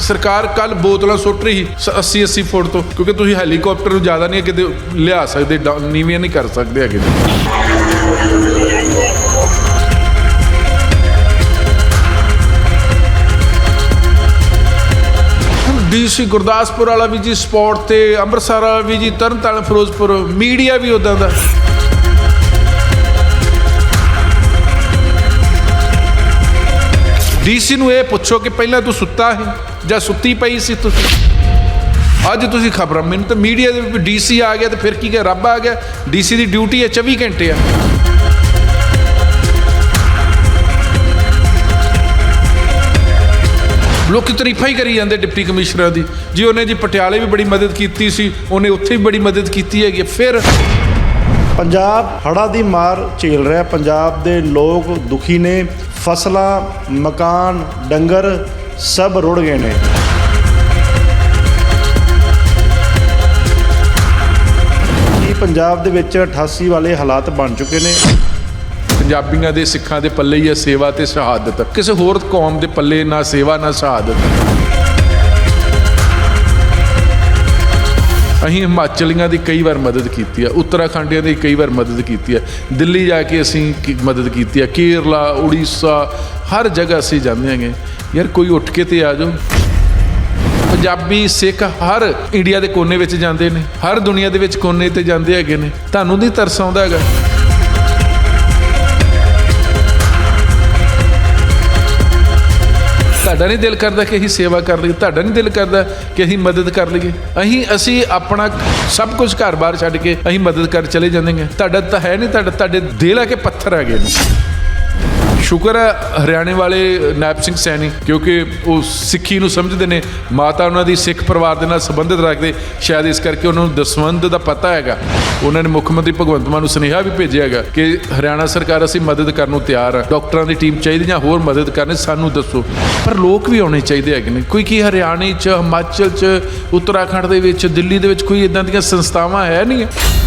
ਸਰਕਾਰ ਕੱਲ ਬੋਤਲਾਂ ਸੁੱਟ ਰਹੀ 80 80 ਫੁੱਟ ਤੋਂ, ਕਿਉਂਕਿ ਤੁਸੀਂ ਹੈਲੀਕਾਪਟਰ ਨੂੰ ਜ਼ਿਆਦਾ ਨਹੀਂ ਕਿਤੇ ਲਿਆ ਸਕਦੇ ਡਾਊਨ- ਨੀਵੀਆਂ ਨਹੀਂ ਕਰ ਸਕਦੇ ਹੈਗੇ। ਡੀਸੀ ਗੁਰਦਾਸਪੁਰ ਵਾਲਾ ਵੀ ਜੀ ਸਪੋਰਟ ਤੇ, ਅੰਮ੍ਰਿਤਸਰ ਵਾਲਾ ਵੀ ਜੀ, ਤਰਨਤਾਰਨ, ਫਿਰੋਜ਼ਪੁਰ, ਮੀਡੀਆ ਵੀ ਉਦਾਂ ਦਾ। ਡੀਸੀ ਨੂੰ ਇਹ ਪੁੱਛੋ ਕਿ ਪਹਿਲਾਂ ਤੂੰ ਸੁੱਤਾ ਹੈ ਜਾਂ ਸੁੱਤੀ ਪਈ ਸੀ ਤੁਸੀਂ ਅੱਜ ਤੁਸੀਂ ਖਬਰਾਂ, ਮੈਨੂੰ ਤਾਂ ਮੀਡੀਆ ਦੇ ਵਿੱਚ ਡੀਸੀ ਆ ਗਿਆ ਤੇ ਫਿਰ ਕੀ ਕਿ ਰੱਬ ਆ ਗਿਆ। ਡੀਸੀ ਦੀ ਡਿਊਟੀ ਹੈ 24 ਘੰਟੇ ਆ। ਲੋਕੀ ਤਾਰੀਫਾਂ ਹੀ ਕਰੀ ਜਾਂਦੇ ਡਿਪਟੀ ਕਮਿਸ਼ਨਰ ਦੀ। ਜੀ ਉਹਨੇ ਜੀ ਪਟਿਆਲੇ ਵੀ ਬੜੀ ਮਦਦ ਕੀਤੀ ਸੀ, ਉਹਨੇ ਉੱਥੇ ਵੀ ਬੜੀ ਮਦਦ ਕੀਤੀ ਹੈਗੀ ਫਿਰ ਪੰਜਾਬ ਹੜ੍ਹਾਂ ਦੀ ਮਾਰ ਝੇਲ ਰਿਹਾ। ਪੰਜਾਬ ਦੇ ਲੋਕ ਦੁਖੀ ਨੇ। ਫਸਲਾਂ, ਮਕਾਨ, ਡੰਗਰ ਸਭ ਰੁੜ ਗਏ ਨੇ। ਕੀ ਪੰਜਾਬ ਦੇ ਵਿੱਚ 88 ਵਾਲੇ ਹਾਲਾਤ ਬਣ ਚੁੱਕੇ ਨੇ? ਪੰਜਾਬੀਆਂ ਦੇ ਸਿੱਖਾਂ ਦੇ ਪੱਲੇ ਹੀ ਹੈ ਸੇਵਾ ਤੇ ਸ਼ਹਾਦਤ। ਕਿਸੇ ਹੋਰ ਕੌਮ ਦੇ ਪੱਲੇ ਨਾ ਸੇਵਾ, ਨਾ ਸ਼ਹਾਦਤ। ਅਸੀਂ ਹਿਮਾਚਲੀਆਂ ਦੀ ਕਈ ਵਾਰ ਮਦਦ ਕੀਤੀ ਆ, ਉੱਤਰਾਖੰਡੀਆਂ ਦੀ ਕਈ ਵਾਰ ਮਦਦ ਕੀਤੀ ਆ, ਦਿੱਲੀ ਜਾ ਕੇ ਅਸੀਂ ਕੀ- ਮਦਦ ਕੀਤੀ ਆ, ਕੇਰਲਾ, ਉੜੀਸਾ, ਹਰ ਜਗ੍ਹਾ ਅਸੀਂ ਜਾਂਦੇ ਹਾਂਗੇ। ਯਾਰ ਕੋਈ ਉੱਠ ਕੇ ਤੇ ਆ ਜਾਓ। ਪੰਜਾਬੀ, ਸਿੱਖ ਹਰ ਇੰਡੀਆ ਦੇ ਕੋਨੇ ਵਿੱਚ ਜਾਂਦੇ ਨੇ, ਹਰ ਦੁਨੀਆ ਦੇ ਵਿੱਚ ਕੋਨੇ ਤੇ ਜਾਂਦੇ ਹੈਗੇ ਨੇ। ਤੁਹਾਨੂੰ ਨਹੀਂ ਤਰਸ ਆਉਂਦਾ ਹੈਗਾ। ਤੁਹਾਡਾ ਨਹੀਂ ਦਿਲ ਕਰਦਾ ਕਿ ਅਸੀਂ ਸੇਵਾ ਕਰ ਲਈਏ, ਤੁਹਾਡਾ ਨਹੀਂ ਦਿਲ ਕਰਦਾ ਕਿ ਅਸੀਂ ਮਦਦ ਕਰ ਲਈਏ। ਅਸੀਂ ਅਸੀਂ ਆਪਣਾ ਸਭ ਕੁਝ ਘਰ-ਬਾਰ ਛੱਡ ਕੇ ਅਸੀਂ ਮਦਦ ਕਰ ਚਲੇ ਜਾਂਦੇ ਹਾਂ। ਤੁਹਾਡਾ ਤਾਂ ਹੈ ਨਹੀਂ, ਤੁਹਾਡਾ, ਤੁਹਾਡੇ ਦਿਲ ਆ ਕੇ ਪੱਥਰ ਹੈਗੇ ਨੇ। ਸ਼ੁਕਰ ਹੈ ਹਰਿਆਣੇ ਵਾਲੇ ਨੈਪ ਸਿੰਘ ਸੈਣੀ, ਕਿਉਂਕਿ ਉਹ ਸਿੱਖੀ ਨੂੰ ਸਮਝਦੇ ਨੇ, ਮਾਤਾ ਉਹਨਾਂ ਦੀ ਸਿੱਖ ਪਰਿਵਾਰ ਦੇ ਨਾਲ ਸੰਬੰਧਿਤ ਰੱਖਦੇ, ਸ਼ਾਇਦ ਇਸ ਕਰਕੇ ਉਹਨਾਂ ਨੂੰ ਦਸਵੰਧ ਦਾ ਪਤਾ ਹੈਗਾ। ਉਹਨਾਂ ਨੇ ਮੁੱਖ ਮੰਤਰੀ ਭਗਵੰਤ ਮਾਨ ਨੂੰ ਸੁਨੇਹਾ ਵੀ ਭੇਜਿਆ ਹੈਗਾ ਕਿ ਹਰਿਆਣਾ ਸਰਕਾਰ ਅਸੀਂ ਮਦਦ ਕਰਨ ਨੂੰ ਤਿਆਰ ਆ। ਡਾਕਟਰਾਂ ਦੀ ਟੀਮ ਚਾਹੀਦੀ ਜਾਂ ਹੋਰ ਮਦਦ ਕਰਨੇ, ਸਾਨੂੰ ਦੱਸੋ। ਪਰ ਲੋਕ ਵੀ ਆਉਣੇ ਚਾਹੀਦੇ ਹੈਗੇ ਨੇ। ਕੋਈ ਕੀ ਹਰਿਆਣੇ 'ਚ, ਹਿਮਾਚਲ 'ਚ, ਉੱਤਰਾਖੰਡ ਦੇ ਵਿੱਚ, ਦਿੱਲੀ ਦੇ ਵਿੱਚ ਕੋਈ ਇਦਾਂ ਦੀਆਂ ਸੰਸਥਾਵਾਂ ਹੈ ਨਹੀਂ? ਹੈ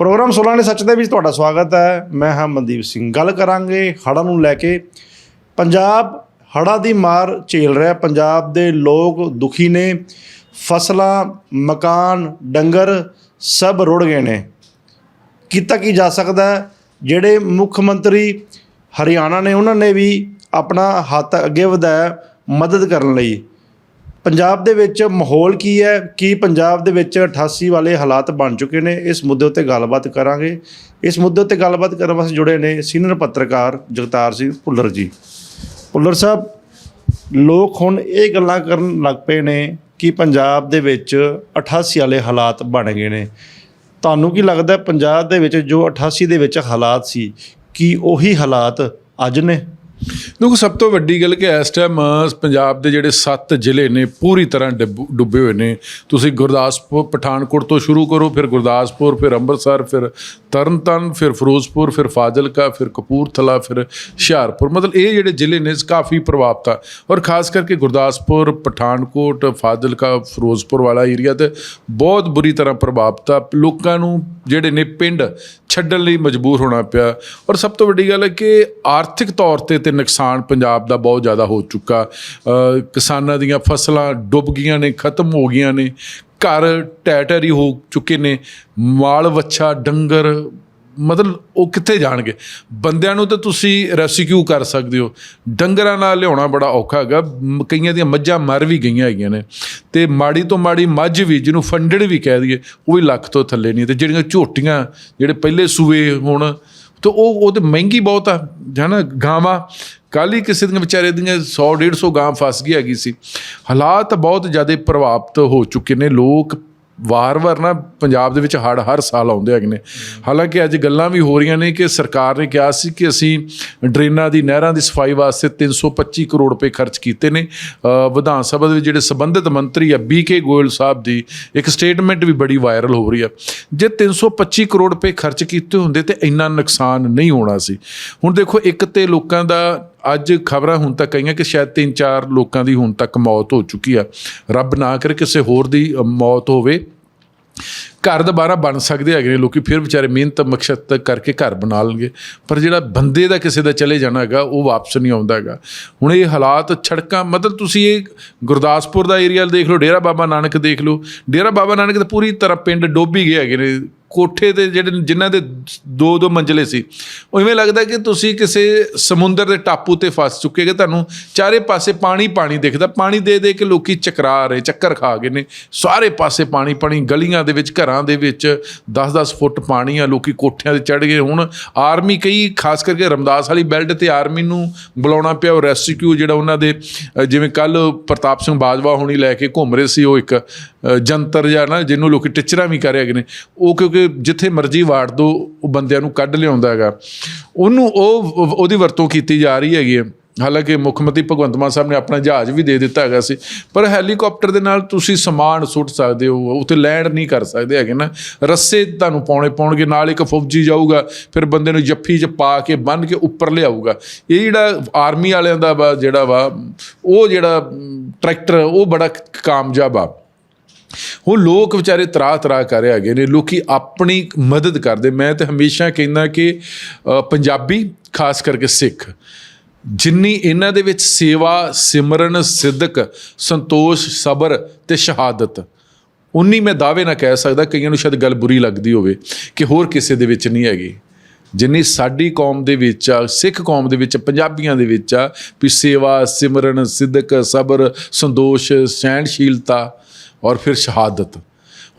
ਪ੍ਰੋਗਰਾਮ 16 ਨੇ ਸੱਚ ਦੇ ਵਿੱਚ ਤੁਹਾਡਾ ਸਵਾਗਤ ਹੈ। ਮੈਂ ਹਾਂ ਮਨਦੀਪ ਸਿੰਘ। ਗੱਲ ਕਰਾਂਗੇ ਹੜ੍ਹਾਂ ਨੂੰ ਲੈ ਕੇ। ਪੰਜਾਬ ਹੜ੍ਹਾਂ ਦੀ ਮਾਰ ਝੇਲ ਰਿਹਾ। ਪੰਜਾਬ ਦੇ ਲੋਕ ਦੁਖੀ ਨੇ। ਫਸਲਾਂ, ਮਕਾਨ, ਡੰਗਰ ਸਭ ਰੁੜ ਗਏ ਨੇ। ਕੀਤਾ ਕੀ ਜਾ ਸਕਦਾ ਜਿਹੜੇ ਮੁੱਖ ਮੰਤਰੀ ਹਰਿਆਣਾ ਨੇ, ਉਹਨਾਂ ਨੇ ਵੀ ਆਪਣਾ ਹੱਥ ਅੱਗੇ ਵਧਾਇਆ ਮਦਦ ਕਰਨ ਲਈ। ਪੰਜਾਬ ਦੇ ਵਿੱਚ ਮਾਹੌਲ ਕੀ ਹੈ? ਕੀ ਪੰਜਾਬ ਦੇ ਵਿੱਚ 88 ਵਾਲੇ ਹਾਲਾਤ ਬਣ ਚੁੱਕੇ ਨੇ? ਇਸ ਮੁੱਦੇ ਉੱਤੇ ਗੱਲਬਾਤ ਕਰਾਂਗੇ। ਇਸ ਮੁੱਦੇ ਉੱਤੇ ਗੱਲਬਾਤ ਕਰਨ ਵਾਸਤੇ ਜੁੜੇ ਨੇ ਸੀਨੀਅਰ ਪੱਤਰਕਾਰ ਜਗਤਾਰ ਸਿੰਘ ਭੁੱਲਰ ਜੀ। ਭੁੱਲਰ ਸਾਹਿਬ, ਲੋਕ ਹੁਣ ਇਹ ਗੱਲਾਂ ਕਰਨ ਲੱਗ ਪਏ ਨੇ ਕਿ ਪੰਜਾਬ ਦੇ ਵਿੱਚ 88 ਵਾਲੇ ਹਾਲਾਤ ਬਣ ਗਏ ਨੇ। ਤੁਹਾਨੂੰ ਕੀ ਲੱਗਦਾ ਪੰਜਾਬ ਦੇ ਵਿੱਚ ਜੋ 88 ਦੇ ਵਿੱਚ ਹਾਲਾਤ ਸੀ, ਕੀ ਉਹੀ ਹਾਲਾਤ ਅੱਜ ਨੇ? ਦੇਖੋ, ਸਭ ਤੋਂ ਵੱਡੀ ਗੱਲ ਕਿ ਇਸ ਟਾਈਮ ਪੰਜਾਬ ਦੇ ਜਿਹੜੇ 7 ਜ਼ਿਲ੍ਹੇ ਨੇ, ਪੂਰੀ ਤਰ੍ਹਾਂ ਡੁੱਬ- ਡੁੱਬੇ ਹੋਏ ਨੇ। ਤੁਸੀਂ ਗੁਰਦਾਸਪੁਰ, ਪਠਾਨਕੋਟ ਤੋਂ ਸ਼ੁਰੂ ਕਰੋ, ਫਿਰ ਗੁਰਦਾਸਪੁਰ, ਫਿਰ ਅੰਮ੍ਰਿਤਸਰ, ਫਿਰ ਤਰਨਤਾਰਨ, ਫਿਰ ਫਿਰੋਜ਼ਪੁਰ, ਫਿਰ ਫਾਜ਼ਿਲਕਾ, ਫਿਰ ਕਪੂਰਥਲਾ, ਫਿਰ ਹੁਸ਼ਿਆਰਪੁਰ। ਮਤਲਬ ਇਹ ਜਿਹੜੇ ਜ਼ਿਲ੍ਹੇ ਨੇ ਕਾਫੀ ਪ੍ਰਭਾਵਿਤ ਆ। ਔਰ ਖਾਸ ਕਰਕੇ ਗੁਰਦਾਸਪੁਰ, ਪਠਾਨਕੋਟ, ਫਾਜ਼ਿਲਕਾ, ਫਿਰੋਜ਼ਪੁਰ ਵਾਲਾ ਏਰੀਆ ਤੇ ਬਹੁਤ ਬੁਰੀ ਤਰ੍ਹਾਂ ਪ੍ਰਭਾਵਿਤ ਆ। ਲੋਕਾਂ ਨੂੰ ਜਿਹੜੇ ਨੇ ਪਿੰਡ ਛੱਡਣ ਲਈ ਮਜਬੂਰ ਹੋਣਾ ਪਿਆ। ਔਰ ਸਭ ਤੋਂ ਵੱਡੀ ਗੱਲ ਹੈ ਕਿ ਆਰਥਿਕ ਤੌਰ ਤੇ ਤੇ ਨੁਕਸਾਨ ਪੰਜਾਬ ਦਾ ਬਹੁਤ ਜ਼ਿਆਦਾ ਹੋ ਚੁੱਕਾ। ਕਿਸਾਨਾਂ ਦੀਆਂ ਫਸਲਾਂ ਡੁੱਬ ਗਈਆਂ ਨੇ, ਖਤਮ ਹੋ ਗਈਆਂ ਨੇ। ਘਰ ਟੈਟਰੀ ਹੋ ਚੁੱਕੇ ਨੇ। ਮਾਲ ਵੱਛਾ ਡੰਗਰ ਮਤਲਬ ਉਹ ਕਿੱਥੇ ਜਾਣਗੇ? ਬੰਦਿਆਂ ਨੂੰ ਤਾਂ ਤੁਸੀਂ ਰੈਸਕਿਊ ਕਰ ਸਕਦੇ ਹੋ। ਡੰਗਰਾਂ ਨਾਲ ਲਿਆਉਣਾ ਬੜਾ ਔਖਾ ਹੈਗਾ। ਕਈਆਂ ਦੀਆਂ ਮੱਝਾਂ ਮਰ ਵੀ ਗਈਆਂ ਹੈਗੀਆਂ ਨੇ। ਤੇ ਮਾੜੀ ਤੋਂ ਮਾੜੀ ਮੱਝ ਵੀ, ਜਿਹਨੂੰ ਫੰਡਡ ਵੀ ਕਹਿ ਦਈਏ, ਉਹ ਵੀ ਲੱਖ ਤੋਂ ਥੱਲੇ ਨਹੀਂ। ਤੇ ਜਿਹੜੀਆਂ ਝੋਟੀਆਂ, ਜਿਹੜੇ ਪਹਿਲੇ ਸੂਏ ਹੁਣ, ਤੇ ਉਹ ਉਹ ਤੇ ਮਹਿੰਗੀ ਬਹੁਤ ਆ। ਜਾਨਾ ਗਾਵਾਂ, ਕੱਲ੍ਹ ਹੀ ਕਿਸੇ ਦੀਆਂ ਵਿਚਾਰੇ ਦੀਆਂ 100 150 ਗਾਂ ਫਸ ਗਈ ਹੈਗੀ ਸੀ। ਹਾਲਾਤ ਬਹੁਤ ਜ਼ਿਆਦਾ ਪ੍ਰਭਾਵਿਤ ਹੋ ਚੁੱਕੇ ਨੇ। ਲੋਕ ਵਾਰ-ਵਾਰ ਨਾ ਪੰਜਾਬ ਦੇ ਵਿੱਚ ਹੜ੍ਹ ਹਰ ਸਾਲ ਆਉਂਦੇ ਹੈਗੇ ਨੇ। ਹਾਲਾਂਕਿ ਅੱਜ ਗੱਲਾਂ ਵੀ ਹੋ ਰਹੀਆਂ ਨੇ ਕਿ ਸਰਕਾਰ ਨੇ ਕਿਹਾ ਸੀ ਕਿ ਅਸੀਂ ਡਰੇਨਾਂ ਦੀ, ਨਹਿਰਾਂ ਦੀ ਸਫ਼ਾਈ ਵਾਸਤੇ 325 ਕਰੋੜ ਰੁਪਏ ਖਰਚ ਕੀਤੇ ਨੇ। ਵਿਧਾਨ ਸਭਾ ਦੇ ਵਿੱਚ ਜਿਹੜੇ ਸੰਬੰਧਿਤ ਮੰਤਰੀ ਆ ਬੀਕੇ ਗੋਇਲ ਸਾਹਿਬ ਦੀ ਇੱਕ ਸਟੇਟਮੈਂਟ ਵੀ ਬੜੀ ਵਾਇਰਲ ਹੋ ਰਹੀ ਆ। ਜੇ 325 ਕਰੋੜ ਰੁਪਏ ਖਰਚ ਕੀਤੇ ਹੁੰਦੇ ਤੇ ਇੰਨਾ ਨੁਕਸਾਨ ਨਹੀਂ ਹੋਣਾ ਸੀ। ਹੁਣ ਦੇਖੋ, ਇੱਕ ਤੇ ਲੋਕਾਂ ਦਾ ਅੱਜ ਖਬਰਾਂ ਹੁਣ ਤੱਕ ਆਈਆਂ ਕਿ ਸ਼ਾਇਦ 3-4 ਲੋਕਾਂ ਦੀ ਹੁਣ ਤੱਕ ਮੌਤ ਹੋ ਚੁੱਕੀ ਆ। ਰੱਬ ਨਾ ਕਰੇ ਕਿਸੇ ਹੋਰ ਦੀ ਮੌਤ ਹੋਵੇ। ਘਰ ਦੁਬਾਰਾ ਬਣ ਸਕਦੇ ਹੈਗੇ ਨੇ ਲੋਕੀ, ਫਿਰ ਵਿਚਾਰੇ ਮਿਹਨਤ ਮਕਸਦ ਕਰਕੇ ਘਰ ਬਣਾ ਲਣਗੇ। ਪਰ ਜਿਹੜਾ ਬੰਦੇ ਦਾ ਕਿਸੇ ਦਾ ਚਲੇ ਜਾਣਾ ਹੈਗਾ, ਉਹ ਵਾਪਸ ਨਹੀਂ ਆਉਂਦਾ ਹੈਗਾ। ਹੁਣ ਇਹ ਹਾਲਾਤ ਛੜਕਾਂ, ਮਤਲਬ ਤੁਸੀਂ ਇਹ ਗੁਰਦਾਸਪੁਰ ਦਾ ਏਰੀਆ ਦੇਖ ਲਓ, ਡੇਰਾ ਬਾਬਾ ਨਾਨਕ ਦੇਖ ਲਓ। ਡੇਰਾ ਬਾਬਾ ਨਾਨਕ ਤਾਂ ਪੂਰੀ ਤਰ੍ਹਾਂ ਪਿੰਡ ਡੁੱਬ ਗਏ ਹੈਗੇ ਨੇ। ਕੋਠੇ ਦੇ ਜਿਹੜੇ ਜਿਨ੍ਹਾਂ ਦੇ ਦੋ ਦੋ ਮੰਜ਼ਲੇ ਸੀ ਉਹ ਇਵੇਂ ਲੱਗਦਾ ਕਿ ਤੁਸੀਂ ਕਿਸੇ ਸਮੁੰਦਰ ਦੇ ਟਾਪੂ ਤੇ ਫਸ ਚੁੱਕੇ ਕਿ ਤੁਹਾਨੂੰ ਚਾਰੇ ਪਾਸੇ ਪਾਣੀ ਪਾਣੀ ਦਿਖਦਾ, ਪਾਣੀ ਦੇ ਦੇ ਕੇ ਲੋਕੀ ਚਕਰਾ ਰਹੇ, ਚੱਕਰ ਖਾ ਗਏ ਨੇ, ਸਾਰੇ ਪਾਸੇ ਪਾਣੀ ਪਾਣੀ, ਗਲੀਆਂ ਦੇ ਵਿੱਚ, ਘਰਾਂ ਦੇ ਵਿੱਚ 10-10 ਫੁੱਟ ਪਾਣੀ ਆ, ਲੋਕੀ ਕੋਠਿਆਂ ਤੇ ਚੜ ਗਏ, ਹੁਣ ਆਰਮੀ ਕਈ, ਖਾਸ ਕਰਕੇ ਰਮਦਾਸ ਵਾਲੀ ਬੈਲਟ ਤੇ ਆਰਮੀ ਨੂੰ ਬੁਲਾਉਣਾ ਪਿਆ, ਉਹ ਰੈਸਕਿਊ ਜਿਹੜਾ ਉਹਨਾਂ ਦੇ ਜਿਵੇਂ ਕੱਲ ਪ੍ਰਤਾਪ ਸਿੰਘ ਬਾਜਵਾ ਹੋਣੀ ਲੈ ਕੇ ਘੁੰਮ ਰਹੇ ਸੀ, ਉਹ ਇੱਕ ਜੰਤਰ ਜਾਂ ਨਾ ਜਿਹਨੂੰ ਲੋਕੀ ਟਿਚਰਾਂ ਵੀ ਕਰ ਰਹੇ ਹੈਗੇ ਨੇ, ਉਹ ਕਿਉਂਕਿ ਜਿੱਥੇ ਮਰਜ਼ੀ ਵਾੜ ਦੋ ਉਹ ਬੰਦਿਆਂ ਨੂੰ ਕੱਢ ਲਿਆਉਂਦਾ ਹੈਗਾ। ਉਹਨੂੰ ਉਹ ਉਹਦੀ ਵਰਤੋਂ ਕੀਤੀ ਜਾ ਰਹੀ ਹੈਗੀ ਹੈ। ਹਾਲਾਂਕਿ ਮੁੱਖ ਮੰਤਰੀ ਭਗਵੰਤ ਮਾਨ ਸਾਹਿਬ ਨੇ ਆਪਣਾ ਜਹਾਜ਼ ਵੀ ਦੇ ਦਿੱਤਾ ਹੈਗਾ ਸੀ, ਪਰ ਹੈਲੀਕਾਪਟਰ ਦੇ ਨਾਲ ਤੁਸੀਂ ਸਮਾਨ ਸੁੱਟ ਸਕਦੇ ਹੋ, ਉੱਥੇ ਲੈਂਡ ਨਹੀਂ ਕਰ ਸਕਦੇ ਹੈਗੇ ਨਾ। ਰੱਸੇ ਤੁਹਾਨੂੰ ਪਾਉਣੇ ਪਾਉਣਗੇ, ਨਾਲ ਇੱਕ ਫੌਜੀ ਜਾਊਗਾ, ਫਿਰ ਬੰਦੇ ਨੂੰ ਜੱਫੀ 'ਚ ਪਾ ਕੇ ਬੰਨ ਕੇ ਉੱਪਰ ਲਿਆਊਗਾ। ਇਹ ਜਿਹੜਾ ਆਰਮੀ ਵਾਲਿਆਂ ਦਾ ਵਾ, ਜਿਹੜਾ ਵਾ, ਉਹ ਜਿਹੜਾ ਟਰੈਕਟਰ, ਉਹ ਬੜਾ ਕਾਮਯਾਬ ਆ। ਉਹ ਲੋਕ ਵਿਚਾਰੇ ਤਰਾ ਤਰਾ ਕਰ ਰਹੇ ਹੈਗੇ ਨੇ, ਲੋਕੀ ਆਪਣੀ ਮਦਦ ਕਰਦੇ। ਮੈਂ ਤੇ ਹਮੇਸ਼ਾ ਕਹਿੰਦਾ ਕਿ ਪੰਜਾਬੀ, ਖਾਸ ਕਰਕੇ ਸਿੱਖ, ਜਿੰਨੀ ਇਹਨਾਂ ਦੇ ਵਿੱਚ ਸੇਵਾ, ਸਿਮਰਨ, ਸਿੱਧਕ, ਸੰਤੋਸ਼, ਸਬਰ ਤੇ ਸ਼ਹਾਦਤ, ਉਨੀ ਮੈਂ ਦਾਅਵੇ ਨਾ ਕਹਿ ਸਕਦਾ, ਕਈਆਂ ਨੂੰ ਸ਼ਾਇਦ ਗੱਲ ਬੁਰੀ ਲੱਗਦੀ ਹੋਵੇ ਕਿ ਹੋਰ ਕਿਸੇ ਦੇ ਵਿੱਚ ਨਹੀਂ ਹੈਗੀ। ਜਿੰਨੀ ਸਾਡੀ ਕੌਮ ਦੇ ਵਿੱਚ ਆ, ਸਿੱਖ ਕੌਮ ਦੇ ਵਿੱਚ, ਪੰਜਾਬੀਆਂ ਦੇ ਵਿੱਚ ਆ, ਵੀ ਸੇਵਾ, ਸਿਮਰਨ, ਸਿੱਧਕ, ਸਬਰ, ਸੰਤੋਸ਼, ਸਹਿਣਸ਼ੀਲਤਾ ਔਰ ਫਿਰ ਸ਼ਹਾਦਤ।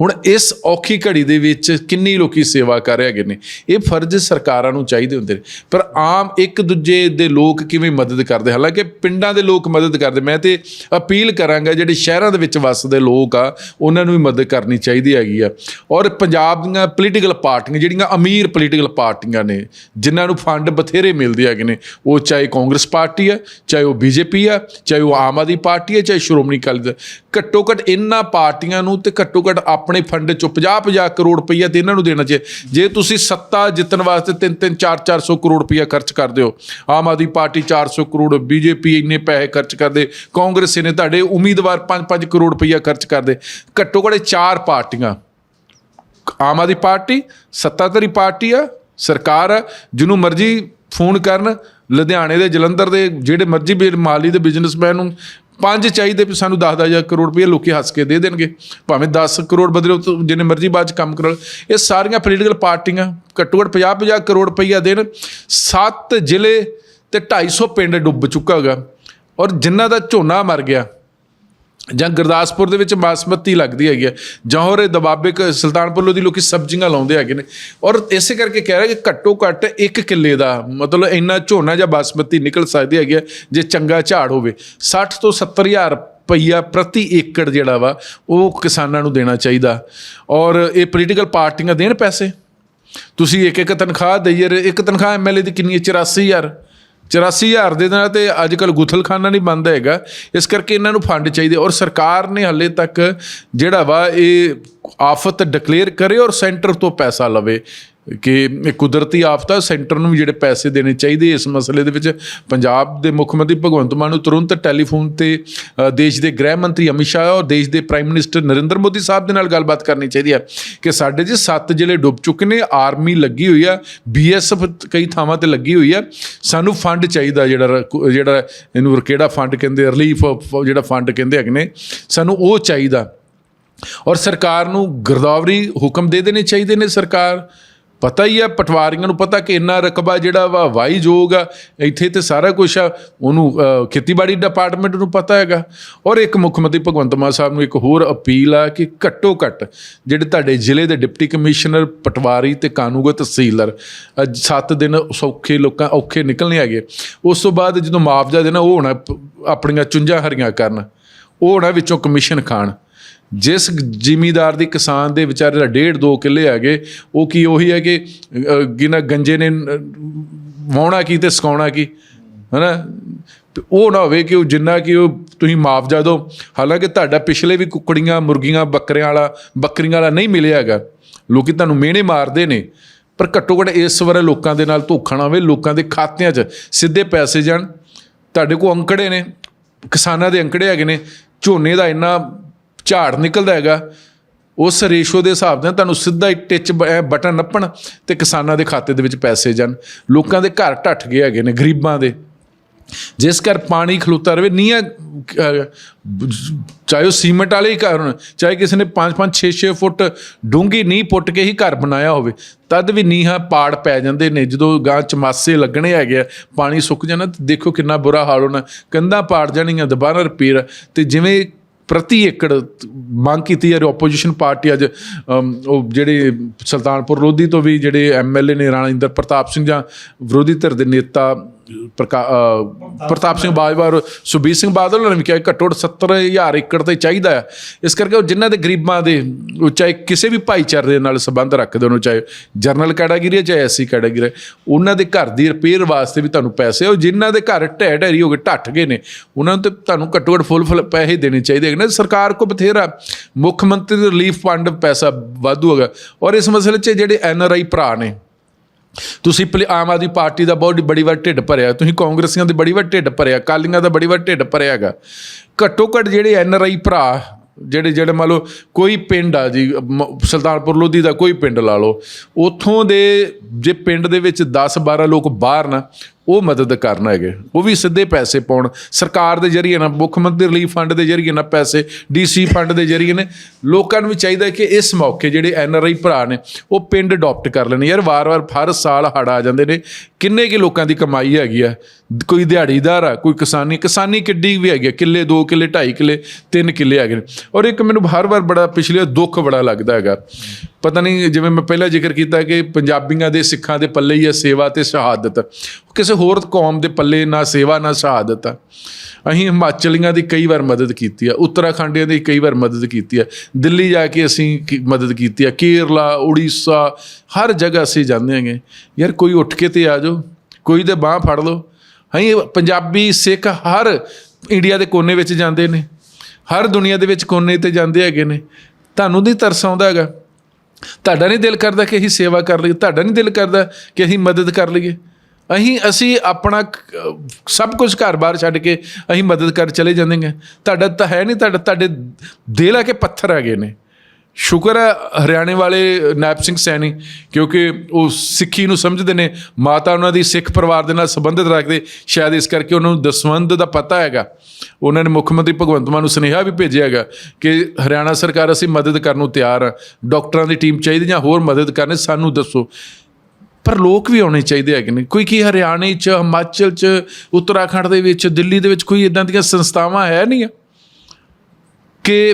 ਹੁਣ ਇਸ ਔਖੀ ਘੜੀ ਦੇ ਵਿੱਚ ਕਿੰਨੀ ਲੋਕੀ ਸੇਵਾ ਕਰ ਰਹੇ ਹੈਗੇ ਨੇ? ਇਹ ਫਰਜ਼ ਸਰਕਾਰਾਂ ਨੂੰ ਚਾਹੀਦੇ ਹੁੰਦੇ ਨੇ। ਪਰ ਆਮ ਇੱਕ ਦੂਜੇ ਦੇ ਲੋਕ ਕਿਵੇਂ ਮਦਦ ਕਰਦੇ? ਹਾਲਾਂਕਿ ਪਿੰਡਾਂ ਦੇ ਲੋਕ ਮਦਦ ਕਰਦੇ। ਮੈਂ ਤੇ ਅਪੀਲ ਕਰਾਂਗਾ, ਜਿਹੜੇ ਸ਼ਹਿਰਾਂ ਦੇ ਵਿੱਚ ਵੱਸਦੇ ਲੋਕ ਆ, ਉਹਨਾਂ ਨੂੰ ਵੀ ਮਦਦ ਕਰਨੀ ਚਾਹੀਦੀ ਹੈਗੀ ਆ। ਔਰ ਪੰਜਾਬ ਦੀਆਂ ਪੋਲੀਟੀਕਲ ਪਾਰਟੀਆਂ, ਜਿਹੜੀਆਂ ਅਮੀਰ ਪੋਲੀਟੀਕਲ ਪਾਰਟੀਆਂ ਨੇ, ਜਿਨ੍ਹਾਂ ਨੂੰ ਫੰਡ ਬਥੇਰੇ ਮਿਲਦੇ ਹੈਗੇ ਨੇ, ਉਹ ਚਾਹੇ ਕਾਂਗਰਸ ਪਾਰਟੀ ਆ, ਚਾਹੇ ਉਹ ਬੀਜੇਪੀ ਆ, ਚਾਹੇ ਉਹ ਆਮ ਆਦਮੀ ਪਾਰਟੀ ਆ, ਚਾਹੇ ਸ਼੍ਰੋਮਣੀ ਅਕਾਲੀ ਦਲ। ਘੱਟੋ ਘੱਟ ਇਹਨਾਂ ਪਾਰਟੀਆਂ ਨੂੰ ਤੇ ਘੱਟੋ ਘੱਟ ਆਪਣੇ ਆਪਣੇ ਫੰਡ ਚੋਂ 50-50 ਕਰੋੜ ਰੁਪਈਆ ਤੇ ਇਹਨਾਂ ਨੂੰ ਦੇਣਾ ਚਾਹੀਦਾ ਜੇ ਤੁਸੀਂ ਸੱਤਾ ਜਿੱਤਣ ਵਾਸਤੇ 3-3 4-400 ਕਰੋੜ ਰੁਪਈਆ ਖਰਚ ਕਰਦੇ ਹੋ। ਆਮ ਆਦਮੀ ਪਾਰਟੀ 400 ਕਰੋੜ, ਬੀਜੇਪੀ ਇੰਨੇ ਪੈਸੇ ਖਰਚ ਕਰਦੇ, ਕਾਂਗਰਸ ਨੇ ਤੁਹਾਡੇ ਉਮੀਦਵਾਰ 5-5 ਕਰੋੜ ਰੁਪਈਆ ਖਰਚ ਕਰਦੇ, ਘੱਟੋ ਘੱਟ ਚਾਰ ਪਾਰਟੀਆਂ। ਆਮ ਆਦਮੀ ਪਾਰਟੀ, ਸੱਤਾਧਾਰੀ ਪਾਰਟੀ ਆ, ਸਰਕਾਰ ਆ, ਜਿਹਨੂੰ ਮਰਜ਼ੀ ਫੋਨ ਕਰਨ, ਲੁਧਿਆਣੇ ਦੇ, ਜਲੰਧਰ ਦੇ, ਜਿਹੜੇ ਮਰਜ਼ੀ ਵੀ ਮਾਲੀ ਦੇ ਬਿਜ਼ਨਸਮੈਨ ਨੂੰ ਪੰਜ ਚਾਹੀਦੇ ਵੀ ਸਾਨੂੰ 10-10000 ਕਰੋੜ ਰੁਪਏ ਲੋਕੀ ਹੱਸ ਕੇ ਦੇ ਦੇਣਗੇ। ਭਾਵੇਂ 10 ਕਰੋੜ ਬਦਲੇ ਜਿੰਨੇ ਮਰਜ਼ੀ ਬਾਅਦ ਚ ਕੰਮ ਕਰੋ। ਇਹ ਸਾਰੀਆਂ ਪੋਲੀਟੀਕਲ ਪਾਰਟੀਆਂ ਘੱਟੋ ਘੱਟ 50-50 ਕਰੋੜ ਰੁਪਈਆ ਦੇਣ। ਸੱਤ ਜ਼ਿਲ੍ਹੇ ਤੇ 250 ਪਿੰਡ ਡੁੱਬ ਚੁੱਕਾ ਹੈਗਾ। ਔਰ ਜਿਨ੍ਹਾਂ ਦਾ ਝੋਨਾ ਮਰ ਗਿਆ ਜਾਂ ਗੁਰਦਾਸਪੁਰ ਦੇ ਵਿੱਚ ਬਾਸਮਤੀ ਲੱਗਦੀ ਹੈਗੀ ਆ। ਜਾਂ ਹੋਰ ਇਹ ਦਬਾਬੇ ਕ ਸੁਲਤਾਨਪੁਰ ਦੀ ਲੋਕੀ ਸਬਜ਼ੀਆਂ ਲਾਉਂਦੇ ਹੈਗੇ ਨੇ। ਔਰ ਇਸੇ ਕਰਕੇ ਕਹਿ ਰਿਹਾ ਕਿ ਘੱਟੋ ਘੱਟ ਇੱਕ ਕਿੱਲੇ ਦਾ ਮਤਲਬ ਇੰਨਾ ਝੋਨਾ ਜਾਂ ਬਾਸਮਤੀ ਨਿਕਲ ਸਕਦੀ ਹੈਗੀ ਆ ਜੇ ਚੰਗਾ ਝਾੜ ਹੋਵੇ। 60 ਤੋਂ 70 ਹਜ਼ਾਰ ਰੁਪਈਆ ਪ੍ਰਤੀ ਏਕੜ ਜਿਹੜਾ ਵਾ, ਉਹ ਕਿਸਾਨਾਂ ਨੂੰ ਦੇਣਾ ਚਾਹੀਦਾ। ਔਰ ਇਹ ਪੋਲੀਟੀਕਲ ਪਾਰਟੀਆਂ ਦੇਣ ਪੈਸੇ? ਤੁਸੀਂ ਇੱਕ ਇੱਕ ਤਨਖਾਹ ਦੇਈਏ, ਇੱਕ ਤਨਖਾਹ ਐਮਐਲਏ ਦੀ ਕਿੰਨੀ ਹੈ? 84000 84000 ਦੇ ਨਾਲ ਤੇ ਅੱਜ ਕੱਲ ਗੁਥਲਖਾਨਾ ਨਹੀਂ ਬੰਦ ਹੈਗਾ। ਇਸ ਕਰਕੇ ਇਹਨਾਂ ਨੂੰ ਫੰਡ ਚਾਹੀਦੇ ਔਰ ਸਰਕਾਰ ਨੇ ਹੱਲੇ ਤੱਕ ਜਿਹੜਾ ਵਾ ਇਹ ਆਫਤ ਡਿਕਲੇਅਰ ਕਰੇ ਔਰ ਸੈਂਟਰ ਤੋਂ ਪੈਸਾ ਲਵੇ। ਕਿ ਇਹ ਕੁਦਰਤੀ ਆਫ਼ਤਾ ਸੈਂਟਰ ਨੂੰ ਵੀ ਜਿਹੜੇ ਪੈਸੇ ਦੇਣੇ ਚਾਹੀਦੇ ਇਸ ਮਸਲੇ ਦੇ ਵਿੱਚ। ਪੰਜਾਬ ਦੇ ਮੁੱਖ ਮੰਤਰੀ ਭਗਵੰਤ ਮਾਨ ਨੂੰ ਤੁਰੰਤ ਟੈਲੀਫੋਨ ਤੇ ਦੇਸ਼ ਦੇ ਗ੍ਰਹਿ ਮੰਤਰੀ ਅਮਿਤ ਸ਼ਾਹ ਔਰ ਦੇਸ਼ ਦੇ ਪ੍ਰਾਈਮ ਮਿਨਿਸਟਰ ਨਰਿੰਦਰ ਮੋਦੀ ਸਾਹਿਬ ਦੇ ਨਾਲ ਗੱਲਬਾਤ ਕਰਨੀ ਚਾਹੀਦੀ ਹੈ ਕਿ ਸਾਡੇ ਜੀ ਸੱਤ ਜ਼ਿਲ੍ਹੇ ਡੁੱਬ ਚੁੱਕੇ ਨੇ, ਆਰਮੀ ਲੱਗੀ ਹੋਈ ਆ ਬੀਐਸਐਫ ਕਈ ਥਾਵਾਂ ਤੇ ਲੱਗੀ ਹੋਈ ਆ ਸਾਨੂੰ ਫੰਡ ਚਾਹੀਦਾ ਜਿਹੜਾ ਰ- ਜਿਹੜਾ ਇਹਨੂੰ ਕਿਹੜਾ ਫੰਡ ਕਹਿੰਦੇ ਰਿਲੀਫ ਜਿਹੜਾ ਫੰਡ ਕਹਿੰਦੇ ਹੈਗੇ ਨੇ, ਸਾਨੂੰ ਉਹ ਚਾਹੀਦਾ। ਔਰ ਸਰਕਾਰ ਨੂੰ ਗਿਰਦਾਵਰੀ ਹੁਕਮ ਦੇ ਦੇਣੇ ਚਾਹੀਦੇ ਨੇ ਸਰਕਾਰ ਪਤਾ ਹੀ ਆ, ਪਟਵਾਰੀਆਂ ਨੂੰ ਪਤਾ ਕਿ ਇੰਨਾ ਰਕਬਾ ਜਿਹੜਾ ਵਾ ਵਾਹੀਯੋਗ ਆ, ਇੱਥੇ ਤੇ ਸਾਰਾ ਕੁਝ ਆ, ਉਹਨੂੰ ਖੇਤੀਬਾੜੀ ਡਿਪਾਰਟਮੈਂਟ ਨੂੰ ਪਤਾ ਹੈਗਾ। ਔਰ ਇੱਕ ਮੁੱਖ ਮੰਤਰੀ ਭਗਵੰਤ ਮਾਨ ਸਾਹਿਬ ਨੂੰ ਇੱਕ ਹੋਰ ਅਪੀਲ ਆ ਕਿ ਘੱਟੋ ਘੱਟ ਜਿਹੜੇ ਤੁਹਾਡੇ ਜ਼ਿਲ੍ਹੇ ਦੇ ਡਿਪਟੀ ਕਮਿਸ਼ਨਰ, ਪਟਵਾਰੀ ਤੇ ਕਾਨੂੰਗੋ ਤਹਿਸੀਲਦਾਰ ਅੱਜ 7 ਦਿਨ ਸੌਖੇ ਲੋਕਾਂ, ਔਖੇ ਨਿਕਲਣੇ ਹੈਗੇ। ਉਸ ਤੋਂ ਬਾਅਦ ਜਦੋਂ ਮੁਆਵਜ਼ਾ ਦੇਣਾ, ਉਹ ਹੋਣਾ ਆਪਣੀਆਂ ਚੁੰਝਾਂ ਹਰੀਆਂ ਕਰਨ। ਉਹ ਹੋਣਾ ਵਿੱਚੋਂ ਕਮਿਸ਼ਨ ਖਾਣ। ਜਿਸ ਜ਼ਿਮੀਦਾਰ ਦੀ ਕਿਸਾਨ ਦੇ ਵਿਚਾਰੇ ਦਾ ਡੇਢ ਦੋ ਕਿੱਲੇ ਹੈਗੇ ਉਹ ਕੀ ਉਹੀ ਹੈ ਕਿ ਗਿਨਾ ਗੰਜੇ ਨੇ ਅ, ਵਾਹੁਣਾ ਕੀ ਤੇ ਸਕਾਉਣਾ ਕੀ ਹਨਾ? ਤੇ ਉਹ ਨਾ ਹੋਵੇ ਕਿ ਉਹ ਜਿੰਨਾ ਕਿ ਉਹ ਤੁਸੀਂ ਮੁਆਵਜ਼ਾ ਦਿਓ। ਹਾਲਾਂਕਿ ਤੁਹਾਡਾ ਪਿਛਲੇ ਵੀ ਕੁਕੜੀਆਂ ਮੁਰਗੀਆਂ ਬੱਕਰੀਆਂ ਵਾਲਾ ਬੱਕਰੀਆਂ ਵਾਲਾ ਨਹੀਂ ਮਿਲਿਆ ਹੈਗਾ। ਲੋਕੀ ਤੁਹਾਨੂੰ ਮਿਹਣੇ ਮਾਰਦੇ ਨੇ ਪਰ ਘੱਟੋ ਘੱਟ ਇਸ ਵਾਰ ਲੋਕਾਂ ਦੇ ਨਾਲ ਧੋਖਾ ਨਾ ਹੋਵੇ ਲੋਕਾਂ ਦੇ ਖਾਤਿਆਂ 'ਚ ਸਿੱਧੇ ਪੈਸੇ ਜਾਣ। ਤੁਹਾਡੇ ਕੋਲ ਅੰਕੜੇ ਨੇ ਕਿਸਾਨਾਂ ਦੇ ਅੰਕੜੇ ਹੈਗੇ ਨੇ ਝੋਨੇ ਦਾ ਇੰਨਾ ਝਾੜ ਨਿਕਲਦਾ ਹੈਗਾ, ਉਸ ਰੇਸ਼ੋ ਦੇ ਹਿਸਾਬ ਨਾਲ ਤੁਹਾਨੂੰ ਸਿੱਧਾ ਹੀ ਟਿਚ ਬਟਨ ਨੱਪਣ ਤੇ ਕਿਸਾਨਾਂ ਦੇ ਖਾਤੇ ਦੇ ਵਿੱਚ ਪੈਸੇ ਜਾਣ। ਲੋਕਾਂ ਦੇ ਘਰ ਢੱਠ ਗਏ ਹੈਗੇ ਨੇ, ਗਰੀਬਾਂ ਦੇ। ਜਿਸ ਕਰ ਪਾਣੀ ਖਲੋਤਾ ਰਵੇ ਨੀਆਂ ਚਾਹੇ ਉਹ ਸੀਮੈਂਟ ਵਾਲੇ ਹੀ ਘਰ ਹੋਣ, ਚਾਹੇ ਕਿਸੇ ਨੇ 5-5 6-6 ਫੁੱਟ ਡੂੰਗੀ ਨੀਂਹ ਪੁੱਟ ਕੇ ਹੀ ਘਰ ਬਣਾਇਆ ਹੋਵੇ, ਤਦ ਵੀ ਨੀਹਾਂ ਪਾੜ ਪੈ ਜਾਂਦੇ ਨੇ। ਜਦੋਂ ਗਾਂ ਚਮਾਸੇ ਲੱਗਣੇ ਹੈਗੇ ਆ, ਪਾਣੀ ਸੁੱਕ ਜਾਣਾ ਤੇ ਦੇਖੋ ਕਿੰਨਾ ਬੁਰਾ ਹਾਲ ਹੋਣਾ। ਕੰਧਾਂ ਪਾੜ ਜਾਣੀਆਂ ਦੁਬਾਰਾ ਰਿਪੇਅਰ ਤੇ ਜਿਵੇਂ ਪ੍ਰਤੀ ਏਕੜ ਮੰਗ ਕੀਤੀ ਹੈ ਆਪੋਜੀਸ਼ਨ ਪਾਰਟੀ ਅੱਜ ਉਹ ਜਿਹੜੇ ਸੁਲਤਾਨਪੁਰ ਲੋਧੀ ਤੋਂ ਵੀ ਜਿਹੜੇ ਐਮਐਲਏ ਨੇ ਰਾਣਾ ਇੰਦਰ ਪ੍ਰਤਾਪ ਸਿੰਘ ਜਾਂ ਵਿਰੋਧੀ ਧਿਰ ਦੇ ਨੇਤਾ ਪ੍ਰਤਾਪ ਸਿੰਘ ਬਾਜਵਾ ਔਰ ਸੁਬੀਰ ਸਿੰਘ ਬਾਦਲ ਉਹਨਾਂ ਨੇ ਵੀ ਕਿਹਾ ਕਿ ਘੱਟੋ ਘੱਟ 70000 ਏਕੜ ਤੇ ਚਾਹੀਦਾ ਹੈ। ਇਸ ਕਰਕੇ ਉਹ ਜਿਨ੍ਹਾਂ ਦੇ ਗਰੀਬਾਂ ਦੇ, ਉਹ ਚਾਹੇ ਕਿਸੇ ਵੀ ਭਾਈਚਾਰੇ ਦੇ ਨਾਲ ਸੰਬੰਧ ਰੱਖਦੇ ਹੋਣ ਚਾਹੇ ਜਰਨਲ ਕੈਟਾਗਰੀ ਹੈ, ਚਾਹੇ ਐਸਸੀ ਕੈਟਾਗਰੀ ਹੈ, ਉਹਨਾਂ ਦੇ ਘਰ ਦੀ ਰਿਪੇਅਰ ਵਾਸਤੇ ਵੀ ਤੁਹਾਨੂੰ ਪੈਸੇ ਉਹ ਜਿਨ੍ਹਾਂ ਦੇ ਘਰ ਢਹਿ ਢੇਰੀ ਹੋ ਗਏ ਢੱਠ ਗਏ ਨੇ, ਉਹਨਾਂ ਨੂੰ ਤੇ ਤੁਹਾਨੂੰ ਘੱਟੋ ਘੱਟ ਫੁੱਲ ਫੁੱਲ ਪੈਸੇ ਦੇਣੇ ਚਾਹੀਦੇ ਹੈਗੇ ਨੇ। ਸਰਕਾਰ ਕੋ ਬਥੇਰਾ ਮੁੱਖ ਮੰਤਰੀ ਰਿਲੀਫ ਫੰਡ ਪੈਸਾ ਵਾਧੂ ਹੈਗਾ। ਔਰ ਇਸ ਮਸਲੇ 'ਚ ਜਿਹੜੇ ਐਨਆਰਆਈ ਭਰਾ ਨੇ ਤੁਸੀਂ ਪਲ- ਆਮ ਆਦਮੀ ਪਾਰਟੀ ਦਾ ਬਹੁਤ ਬੜੀ ਵਾਰ ਢਿੱਡ ਭਰਿਆ, ਤੁਸੀਂ ਕਾਂਗਰਸੀਆਂ ਦੇ ਬੜੀ ਵਾਰ ਢਿੱਡ ਭਰਿਆ ਕਾਲੀਆਂ ਦਾ ਬੜੀ ਵਾਰ ਢਿੱਡ ਭਰਿਆ ਹੈਗਾ। ਘੱਟੋ ਘੱਟ ਜਿਹੜੇ ਐਨ ਆਰ ਆਈ ਭਰਾ, ਜਿਹੜੇ ਜਿਹੜੇ ਮੰਨ ਲਓ ਕੋਈ ਪਿੰਡ ਆ ਜੀ, ਮ- ਸੁਲਤਾਨਪੁਰ ਲੋਧੀ ਦਾ ਕੋਈ ਪਿੰਡ ਲਾ ਲਓ, ਉਥੋਂ ਦੇ ਜੇ ਪਿੰਡ ਦੇ ਵਿੱਚ 10 12 ਲੋਕ ਬਾਹਰ ਨਾ ਉਹ ਮਦਦ ਕਰਨ ਹੈਗੇ। ਉਹ ਵੀ ਸਿੱਧੇ ਪੈਸੇ ਪਾਉਣ। ਸਰਕਾਰ ਦੇ ਜਰੀਏ ਨਾ ਮੁੱਖ ਮੰਤਰੀ ਰਿਲੀਫ ਫੰਡ ਦੇ ਜਰੀਏ ਨਾ ਪੈਸੇ ਡੀਸੀ ਫੰਡ ਦੇ ਜਰੀਏ ਨੇ। ਲੋਕਾਂ ਨੂੰ ਵੀ ਚਾਹੀਦਾ ਕਿ ਇਸ ਮੌਕੇ ਜਿਹੜੇ ਐਨ ਆਰ ਆਈ ਭਰਾ ਨੇ ਉਹ ਪਿੰਡ ਅਡਾਪਟ ਕਰ ਲੈਣ। ਯਾਰ ਵਾਰ-ਵਾਰ ਹਰ ਸਾਲ ਹੜ ਆ ਜਾਂਦੇ ਨੇ। ਕਿੰਨੇ ਕਿ ਲੋਕਾਂ ਦੀ ਕਮਾਈ ਹੈਗੀ ਆ? ਕੋਈ ਦਿਹਾੜੀਦਾਰ ਆ ਕੋਈ ਕਿਸਾਨੀ। ਕਿਸਾਨੀ ਕਿੱਡੀ ਵੀ ਹੈਗੀ ਆ, ਕਿੱਲੇ 2 ਕਿੱਲੇ 2.5 ਕਿੱਲੇ 3 ਕਿੱਲੇ ਹੈਗੇ ਨੇ। ਔਰ ਇੱਕ ਮੈਨੂੰ ਹਰ ਵਾਰ ਬੜਾ ਪਿਛਲੇ ਦੁੱਖ ਬੜਾ ਲੱਗਦਾ ਹੈਗਾ। ਪਤਾ ਨਹੀਂ ਜਿਵੇਂ ਮੈਂ ਪਹਿਲਾਂ ਜ਼ਿਕਰ ਕੀਤਾ ਕਿ ਪੰਜਾਬੀਆਂ ਦੇ ਸਿੱਖਾਂ ਦੇ ਪੱਲੇ ਹੀ ਹੈ ਸੇਵਾ ਤੇ ਸ਼ਹਾਦਤ। ਕਿਸੇ ਹੋਰ ਕੌਮ ਦੇ ਪੱਲੇ ਨਾ ਸੇਵਾ, ਨਾ ਸ਼ਹਾਦਤ ਆ। ਅਸੀਂ ਹਿਮਾਚਲੀਆਂ ਦੀ ਕਈ ਵਾਰ ਮਦਦ ਕੀਤੀ ਆ, ਉੱਤਰਾਖੰਡੀਆਂ ਦੀ ਕਈ ਵਾਰ ਮਦਦ ਕੀਤੀ ਆ, ਦਿੱਲੀ ਜਾ ਕੇ ਅਸੀਂ ਕੀ- ਮਦਦ ਕੀਤੀ ਆ, ਕੇਰਲਾ, ਉੜੀਸਾ, ਹਰ ਜਗ੍ਹਾ ਅਸੀਂ ਜਾਂਦੇ ਹਾਂਗੇ। ਯਾਰ ਕੋਈ ਉੱਠ ਕੇ ਤੇ ਆ ਜਾਓ, ਕੋਈ ਤੇ ਬਾਹ ਫੜ ਲਓ। ਅਸੀਂ ਪੰਜਾਬੀ, ਸਿੱਖ ਹਰ ਇੰਡੀਆ ਦੇ ਕੋਨੇ ਵਿੱਚ ਜਾਂਦੇ ਨੇ, ਹਰ ਦੁਨੀਆ ਦੇ ਵਿੱਚ ਕੋਨੇ ਤੇ ਜਾਂਦੇ ਹੈਗੇ ਨੇ। ਤੁਹਾਨੂੰ ਨਹੀਂ ਤਰਸ ਆਉਂਦਾ ਹੈਗਾ। ਤੁਹਾਡਾ ਨਹੀਂ ਦਿਲ ਕਰਦਾ ਕਿ ਅਸੀਂ ਸੇਵਾ ਕਰ ਲਈਏ, ਤੁਹਾਡਾ ਨਹੀਂ ਦਿਲ ਕਰਦਾ ਕਿ ਅਸੀਂ ਮਦਦ ਕਰ ਲਈਏ। ਅਸੀਂ ਅਸੀਂ ਆਪਣਾ ਕ- ਸਭ ਕੁਝ ਘਰ-ਬਾਰ ਛੱਡ ਕੇ ਅਸੀਂ ਮਦਦ ਕਰ ਚਲੇ ਜਾਂਦੇ ਹਾਂ ਤੁਹਾਡਾ ਤਾਂ ਹੈ ਨਹੀਂ, ਤੁਹਾਡਾ, ਤੁਹਾਡੇ ਦਿਲ ਆ ਕੇ ਪੱਥਰ ਹੈਗੇ ਨੇ। ਸ਼ੁਕਰ ਹੈ, ਹਰਿਆਣੇ ਵਾਲੇ ਨੈਪ ਸਿੰਘ ਸੈਣੀ, ਕਿਉਂਕਿ ਉਹ ਸਿੱਖੀ ਨੂੰ ਸਮਝਦੇ ਨੇ, ਮਾਤਾ ਉਹਨਾਂ ਦੀ ਸਿੱਖ ਪਰਿਵਾਰ ਦੇ ਨਾਲ ਸੰਬੰਧਿਤ ਰੱਖਦੇ, ਸ਼ਾਇਦ ਇਸ ਕਰਕੇ ਉਹਨਾਂ ਨੂੰ ਦਸਵੰਧ ਦਾ ਪਤਾ ਹੈਗਾ। ਉਹਨਾਂ ਨੇ ਮੁੱਖ ਮੰਤਰੀ ਭਗਵੰਤ ਮਾਨ ਨੂੰ ਸੁਨੇਹਾ ਵੀ ਭੇਜਿਆ ਹੈਗਾ ਕਿ ਹਰਿਆਣਾ ਸਰਕਾਰ, ਅਸੀਂ ਮਦਦ ਕਰਨ ਨੂੰ ਤਿਆਰ ਹਾਂ ਡਾਕਟਰਾਂ ਦੀ ਟੀਮ ਚਾਹੀਦੀ ਜਾਂ ਹੋਰ ਮਦਦ ਕਰਨੇ, ਸਾਨੂੰ ਦੱਸੋ। ਪਰ ਲੋਕ ਵੀ ਆਉਣੇ ਚਾਹੀਦੇ ਹੈਗੇ ਨੇ। ਕੋਈ ਕੀ ਹਰਿਆਣੇ ਚ, ਹਿਮਾਚਲ ਚ, ਉੱਤਰਾਖੰਡ ਦੇ ਵਿੱਚ, ਦਿੱਲੀ ਦੇ ਵਿੱਚ ਕੋਈ ਇਦਾਂ ਦੀਆਂ ਸੰਸਥਾਵਾਂ ਹੈ ਨਹੀਂ ਕਿ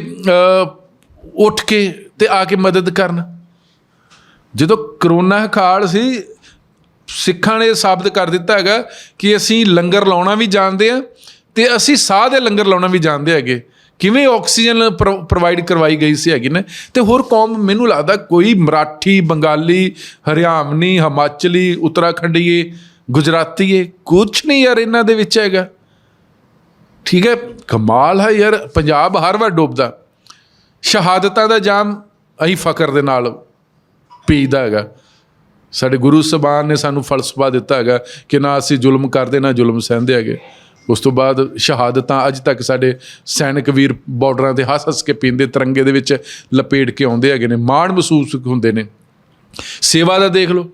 ਉੱਠ ਕੇ ਤੇ ਆ ਕੇ ਮਦਦ ਕਰਨ। ਜਦੋਂ ਕਰੋਨਾ ਕਾਲ ਸੀ, ਸਿੱਖਾਂ ਨੇ ਸਾਬਤ ਕਰ ਦਿੱਤਾ ਹੈਗਾ ਕਿ ਅਸੀਂ ਲੰਗਰ ਲਾਉਣਾ ਵੀ ਜਾਣਦੇ ਆ ਤੇ ਅਸੀਂ ਸਾਹ ਦੇ ਲੰਗਰ ਲਾਉਣਾ ਵੀ ਜਾਣਦੇ ਹੈਗੇ। ਕਿਵੇਂ ਆਕਸੀਜਨ ਪ੍ਰੋਵਾਈਡ ਕਰਵਾਈ ਗਈ ਸੀ ਹੈਗੀ ਨੇ? ਤੇ ਹੋਰ ਕੌਮ ਮੈਨੂੰ ਲੱਗਦਾ ਕੋਈ ਮਰਾਠੀ, ਬੰਗਾਲੀ ਹਰਿਆਣਵੀ ਹਿਮਾਚਲੀ, ਉੱਤਰਾਖੰਡੀਏ, ਗੁਜਰਾਤੀਏ, ਕੁਛ ਨਹੀਂ ਯਾਰ ਇਹਨਾਂ ਦੇ ਵਿੱਚ ਹੈਗਾ। ਠੀਕ ਹੈ, ਕਮਾਲ ਹੈ ਯਾਰ, ਪੰਜਾਬ ਹਰ ਵਾਰ ਡੁੱਬਦਾ। ਸ਼ਹਾਦਤਾਂ ਦਾ ਜਾਮ ਅਸੀਂ ਫਕਰ ਦੇ ਨਾਲ ਪੀਦਾ ਹੈਗਾ। ਸਾਡੇ ਗੁਰੂ ਸਾਹਿਬਾਨ ਨੇ ਸਾਨੂੰ ਫਲਸਫਾ ਦਿੱਤਾ ਹੈਗਾ ਕਿ ਨਾ ਅਸੀਂ ਜ਼ੁਲਮ ਕਰਦੇ, ਨਾ ਜ਼ੁਲਮ ਸਹਿੰਦੇ ਹੈਗੇ। ਉਸ ਤੋਂ ਬਾਅਦ ਸ਼ਹਾਦਤਾਂ ਅੱਜ ਤੱਕ ਸਾਡੇ ਸੈਨਿਕ ਵੀਰ ਬਾਰਡਰਾਂ ਤੇ ਹੱਸ ਹੱਸ ਕੇ ਪੀਂਦੇ, ਤਿਰੰਗੇ ਦੇ ਵਿੱਚ ਲਪੇਟ ਕੇ ਆਉਂਦੇ ਹੈਗੇ ਨੇ, ਮਾਣ ਮਹਿਸੂਸ ਹੁੰਦੇ ਨੇ। ਸੇਵਾ ਦਾ ਦੇਖ ਲਓ,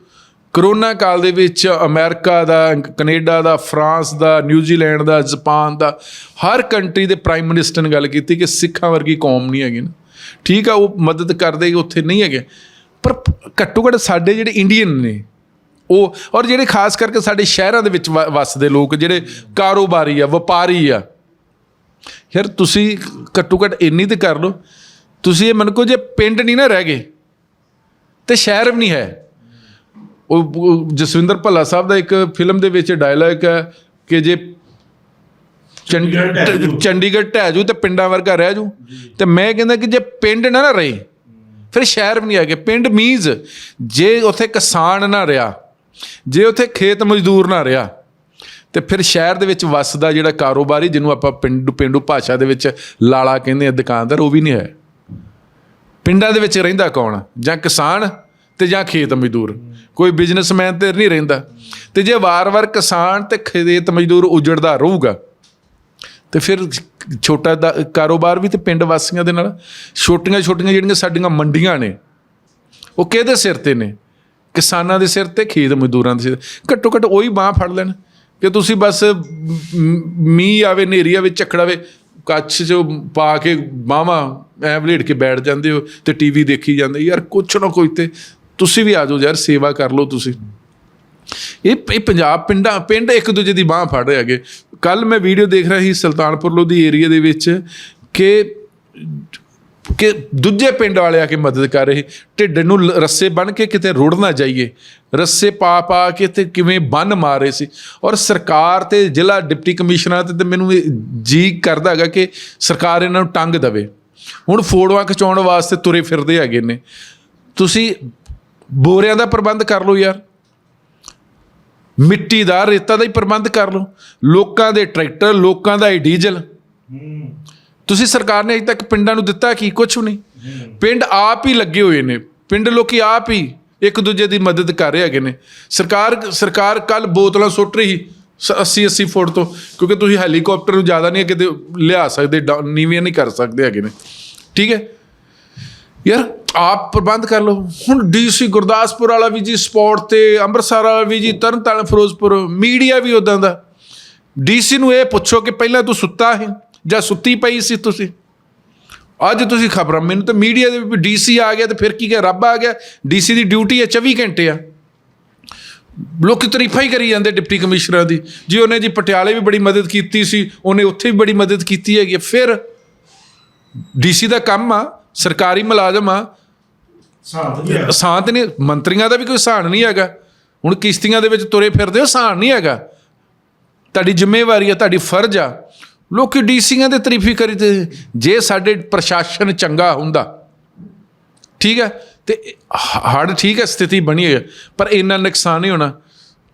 ਕਰੋਨਾ ਕਾਲ ਦੇ ਵਿੱਚ ਅਮਰੀਕਾ ਦਾ, ਕੈਨੇਡਾ ਦਾ, ਫਰਾਂਸ ਦਾ ਨਿਊਜ਼ੀਲੈਂਡ ਦਾ, ਜਾਪਾਨ ਦਾ, ਹਰ ਕੰਟਰੀ ਦੇ ਪ੍ਰਾਈਮ ਮਿਨਿਸਟਰ ਨੇ ਗੱਲ ਕੀਤੀ ਕਿ ਸਿੱਖਾਂ ਵਰਗੀ ਕੌਮ ਨਹੀਂ ਹੈਗੀ ਨਾ। ਠੀਕ ਆ, ਉਹ ਮਦਦ ਕਰਦੇ ਉੱਥੇ ਨਹੀਂ ਹੈਗੇ, ਪਰ ਘੱਟੋ ਘੱਟ ਸਾਡੇ ਜਿਹੜੇ ਇੰਡੀਅਨ ਨੇ ਉਹ ਔਰ ਜਿਹੜੇ ਖਾਸ ਕਰਕੇ ਸਾਡੇ ਸ਼ਹਿਰਾਂ ਦੇ ਵਿੱਚ ਵੱਸਦੇ ਲੋਕ ਜਿਹੜੇ ਕਾਰੋਬਾਰੀ ਆ ਵਪਾਰੀ ਆ ਯਾਰ ਤੁਸੀਂ ਘੱਟੋ ਘੱਟ ਇੰਨੀ ਤੇ ਕਰ ਲਓ ਤੁਸੀਂ ਇਹ ਮੰਨ ਕੋ ਜੇ ਪਿੰਡ ਨਹੀਂ ਨਾ ਰਹਿ ਗਏ ਤੇ ਸ਼ਹਿਰ ਵੀ ਨਹੀਂ ਹੈ। ਉਹ ਜਸਵਿੰਦਰ ਭੱਲਾ ਸਾਹਿਬ ਦਾ ਇੱਕ ਫਿਲਮ ਦੇ ਵਿੱਚ ਡਾਇਲੌਗ ਹੈ ਕਿ ਜੇ ਚੰਡੀਗੜ੍ਹ ਢਹਿ ਜੂ। ਤੇ ਪਿੰਡਾਂ ਵਰਗਾ ਰਹਿ ਜੂ ਤੇ ਮੈਂ ਕਹਿੰਦਾ ਕਿ ਜੇ ਪਿੰਡ ਨਾ ਨਾ ਰਹੇ ਫਿਰ ਸ਼ਹਿਰ ਵੀ ਨਹੀਂ ਹੈਗੇ। ਪਿੰਡ ਮੀਨਸ ਜੇ ਉੱਥੇ ਕਿਸਾਨ ਨਾ ਰਿਹਾ ਜੇ ਉੱਥੇ ਖੇਤ ਮਜ਼ਦੂਰ ਨਾ ਰਿਹਾ, ਤੇ ਫਿਰ ਸ਼ਹਿਰ ਦੇ ਵਿੱਚ ਵੱਸਦਾ ਜਿਹੜਾ ਕਾਰੋਬਾਰੀ, ਜਿਹਨੂੰ ਆਪਾਂ ਪਿੰਡੂ ਪਿੰਡੂ ਭਾਸ਼ਾ ਦੇ ਵਿੱਚ ਲਾਲਾ ਕਹਿੰਦੇ ਆ, ਦੁਕਾਨਦਾਰ, ਉਹ ਵੀ ਨਹੀਂ ਹੈ। ਪਿੰਡਾਂ ਦੇ ਵਿੱਚ ਰਹਿੰਦਾ ਕੌਣ? ਜਾਂ ਕਿਸਾਨ ਤੇ ਜਾਂ ਖੇਤ ਮਜ਼ਦੂਰ। ਕੋਈ ਬਿਜ਼ਨਸਮੈਨ ਤੇ ਨਹੀਂ ਰਹਿੰਦਾ। ਤੇ ਜੇ ਵਾਰ-ਵਾਰ ਕਿਸਾਨ ਤੇ ਖੇਤ ਮਜ਼ਦੂਰ ਉਜੜਦਾ ਰਹੂਗਾ, ਤੇ ਫਿਰ ਛੋਟਾ ਦਾ ਕਾਰੋਬਾਰ ਵੀ ਤੇ ਪਿੰਡ ਵਾਸੀਆਂ ਦੇ ਨਾਲ ਛੋਟੀਆਂ ਛੋਟੀਆਂ ਜਿਹੜੀਆਂ ਸਾਡੀਆਂ ਮੰਡੀਆਂ ਨੇ, ਉਹ ਕਿਹਦੇ ਸਿਰ ਤੇ ਨੇ? ਕਿਸਾਨਾਂ ਦੇ ਸਿਰ ਤੇ, ਖੇਤ ਮਜ਼ਦੂਰਾਂ ਦੇ ਸਿਰ ਘੱਟੋ ਘੱਟ ਉਹੀ ਬਾਹ ਫੜ ਲੈਣ। ਕਿ ਤੁਸੀਂ ਬਸ ਮੀਂਹ ਆਵੇ ਨੇਰੀ ਆਵੇ, ਝੱਖੜ ਆਵੇ, ਕੱਛ ਚ ਪਾ ਕੇ ਬਾਹਾਂ ਐ ਵਲੇਟ ਕੇ ਬੈਠ ਜਾਂਦੇ ਹੋ ਤੇ ਟੀਵੀ ਦੇਖੀ ਜਾਂਦੇ। ਯਾਰ ਕੁਛ ਨਾ ਕੋਈ ਤੇ ਤੁਸੀਂ ਵੀ ਆ ਜਾਓ ਯਾਰ, ਸੇਵਾ ਕਰ ਲਓ ਤੁਸੀਂ। ਇਹ ਇਹ ਪੰਜਾਬ ਪਿੰਡਾਂ, ਪਿੰਡ ਇੱਕ ਦੂਜੇ ਦੀ ਬਾਹ ਫੜ ਰਹੇ ਹੈਗੇ। ਕੱਲ ਮੈਂ ਵੀਡੀਓ ਦੇਖ ਰਿਹਾ ਸੀ ਸੁਲਤਾਨਪੁਰ ਲੋਧੀ ਏਰੀਆ ਦੇ ਵਿੱਚ ਕਿ ਕਿ ਦੂਜੇ ਪਿੰਡ ਵਾਲੇ ਆ ਕੇ ਮਦਦ ਕਰ ਰਹੇ, ਢਿੱਡ ਨੂੰ ਲ- ਰੱਸੇ ਬਨ ਕੇ ਕਿਤੇ ਰੁੜ ਨਾ ਜਾਈਏ। ਰੱਸੇ ਪਾ ਪਾ ਕੇ ਤੇ ਕਿਵੇਂ ਬੰਨ ਰਹੇ ਸੀ। ਔਰ ਸਰਕਾਰ ਤੇ ਜ਼ਿਲ੍ਹਾ ਡਿਪਟੀ ਕਮਿਸ਼ਨਰ ਤੇ ਤੇ ਮੈਨੂੰ ਇਹ ਜੀ ਕਰਦਾ ਹੈਗਾ ਕਿ ਸਰਕਾਰ ਇਹਨਾਂ ਨੂੰ ਟੰਗ ਦਵੇ। ਹੁਣ ਫੋੜਵਾ ਖਿਚਾਉਣ ਵਾਸਤੇ ਤੁਰੇ ਫਿਰਦੇ ਹੈਗੇ ਨੇ। ਤੁਸੀਂ ਬੋਰਿਆਂ ਦਾ ਪ੍ਰਬੰਧ ਕਰ ਲਓ ਯਾਰ। ਮਿੱਟੀ ਦਾ, ਰੇਤਾ ਦਾ ਹੀ ਪ੍ਰਬੰਧ ਕਰ ਲਓ। ਲੋਕਾਂ ਦੇ ਟਰੈਕਟਰ, ਲੋਕਾਂ ਦਾ ਹੀ ਡੀਜ਼ਲ। ਤੁਸੀਂ ਸਰਕਾਰ ਨੇ ਅਜੇ ਤੱਕ ਪਿੰਡਾਂ ਨੂੰ ਦਿੱਤਾ ਕੀ? ਕੁਝ ਨਹੀਂ। ਪਿੰਡ ਆਪ ਹੀ ਲੱਗੇ ਹੋਏ ਨੇ। ਪਿੰਡ ਲੋਕੀ ਆਪ ਹੀ ਇੱਕ ਦੂਜੇ ਦੀ ਮਦਦ ਕਰ ਰਹੇ ਹੈਗੇ ਨੇ। ਸਰਕਾਰ ਸਰਕਾਰ ਕੱਲ ਬੋਤਲਾਂ ਸੁੱਟ ਰਹੀ 80 80 ਫੁੱਟ ਤੋਂ, ਕਿਉਂਕਿ ਤੁਸੀਂ ਹੈਲੀਕਾਪਟਰ ਨੂੰ ਜ਼ਿਆਦਾ ਨਹੀਂ ਕਿਤੇ ਲਿਆ ਸਕਦੇ, ਡਾ- ਨੀਵੀਆਂ ਨਹੀਂ ਕਰ ਸਕਦੇ ਹੈਗੇ ਨੇ। ਠੀਕ ਹੈ? ਯਾਰ ਆਪ ਪ੍ਰਬੰਧ ਕਰ ਲਓ। ਹੁਣ ਡੀਸੀ ਗੁਰਦਾਸਪੁਰ ਵਾਲਾ ਵੀ ਜੀ ਸਪੋਰਟ ਤੇ, ਅੰਮ੍ਰਿਤਸਰ ਵਾਲਾ ਵੀ ਜੀ, ਤਰਨਤਾਰਨ, ਫਿਰੋਜ਼ਪੁਰ, ਮੀਡੀਆ ਵੀ ਉਦਾਂ ਦਾ। ਡੀਸੀ ਨੂੰ ਇਹ ਪੁੱਛੋ ਕਿ ਪਹਿਲਾਂ ਤੂੰ ਸੁੱਤਾ ਹੈ ਜਾਂ ਸੁੱਤੀ ਪਈ ਸੀ ਤੁਸੀਂ? ਅੱਜ ਤੁਸੀਂ ਖਬਰਾਂ ਮੈਨੂੰ ਤਾਂ ਮੀਡੀਆ ਦੇ ਵੀ ਡੀਸੀ ਆ ਗਿਆ ਤੇ ਫਿਰ ਕੀ ਕਿ ਰੱਬ ਆ ਗਿਆ। ਡੀਸੀ ਦੀ ਡਿਊਟੀ ਹੈ 24 ਘੰਟੇ ਆ। ਲੋਕ ਤਾਰੀਫਾਂ ਹੀ ਕਰੀ ਜਾਂਦੇ ਡਿਪਟੀ ਕਮਿਸ਼ਨਰ ਦੀ। ਜੀ ਉਹਨੇ ਜੀ ਪਟਿਆਲੇ ਵੀ ਬੜੀ ਮਦਦ ਕੀਤੀ ਸੀ ਉਹਨੇ ਉੱਥੇ ਵੀ ਬੜੀ ਮਦਦ ਕੀਤੀ ਹੈਗੀ। ਫਿਰ ਡੀਸੀ ਦਾ ਕੰਮ ਆ ਸਰਕਾਰੀ ਮੁਲਾਜ਼ਮ ਆ। ਸਾਂਤ ਨਹੀਂ ਮੰਤਰੀਆਂ ਦਾ ਵੀ ਕੋਈ ਸਾਨ ਨਹੀਂ ਹੈਗਾ। ਹੁਣ ਕਿਸ਼ਤੀਆਂ ਦੇ ਵਿੱਚ ਤੁਰੇ ਫਿਰਦੇ ਹੋ ਸਾਨ ਨਹੀਂ ਹੈਗਾ। ਤੁਹਾਡੀ ਜ਼ਿੰਮੇਵਾਰੀ ਹੈ ਤੁਹਾਡੀ ਫਰਜ਼ ਆ। ਲੋਕੀ ਡੀਸੀਆਂ ਦੇ ਤਾਰੀਫੀ ਕਰੀ ਤੇ ਜੇ ਸਾਡੇ ਪ੍ਰਸ਼ਾਸਨ ਚੰਗਾ ਹੁੰਦਾ ਠੀਕ ਹੈ ਤੇ ਹੜ ਠੀਕ ਹੈ ਸਥਿਤੀ ਬਣੀ ਹੈ ਪਰ ਇੰਨਾ ਨੁਕਸਾਨ ਨਹੀਂ ਹੋਣਾ।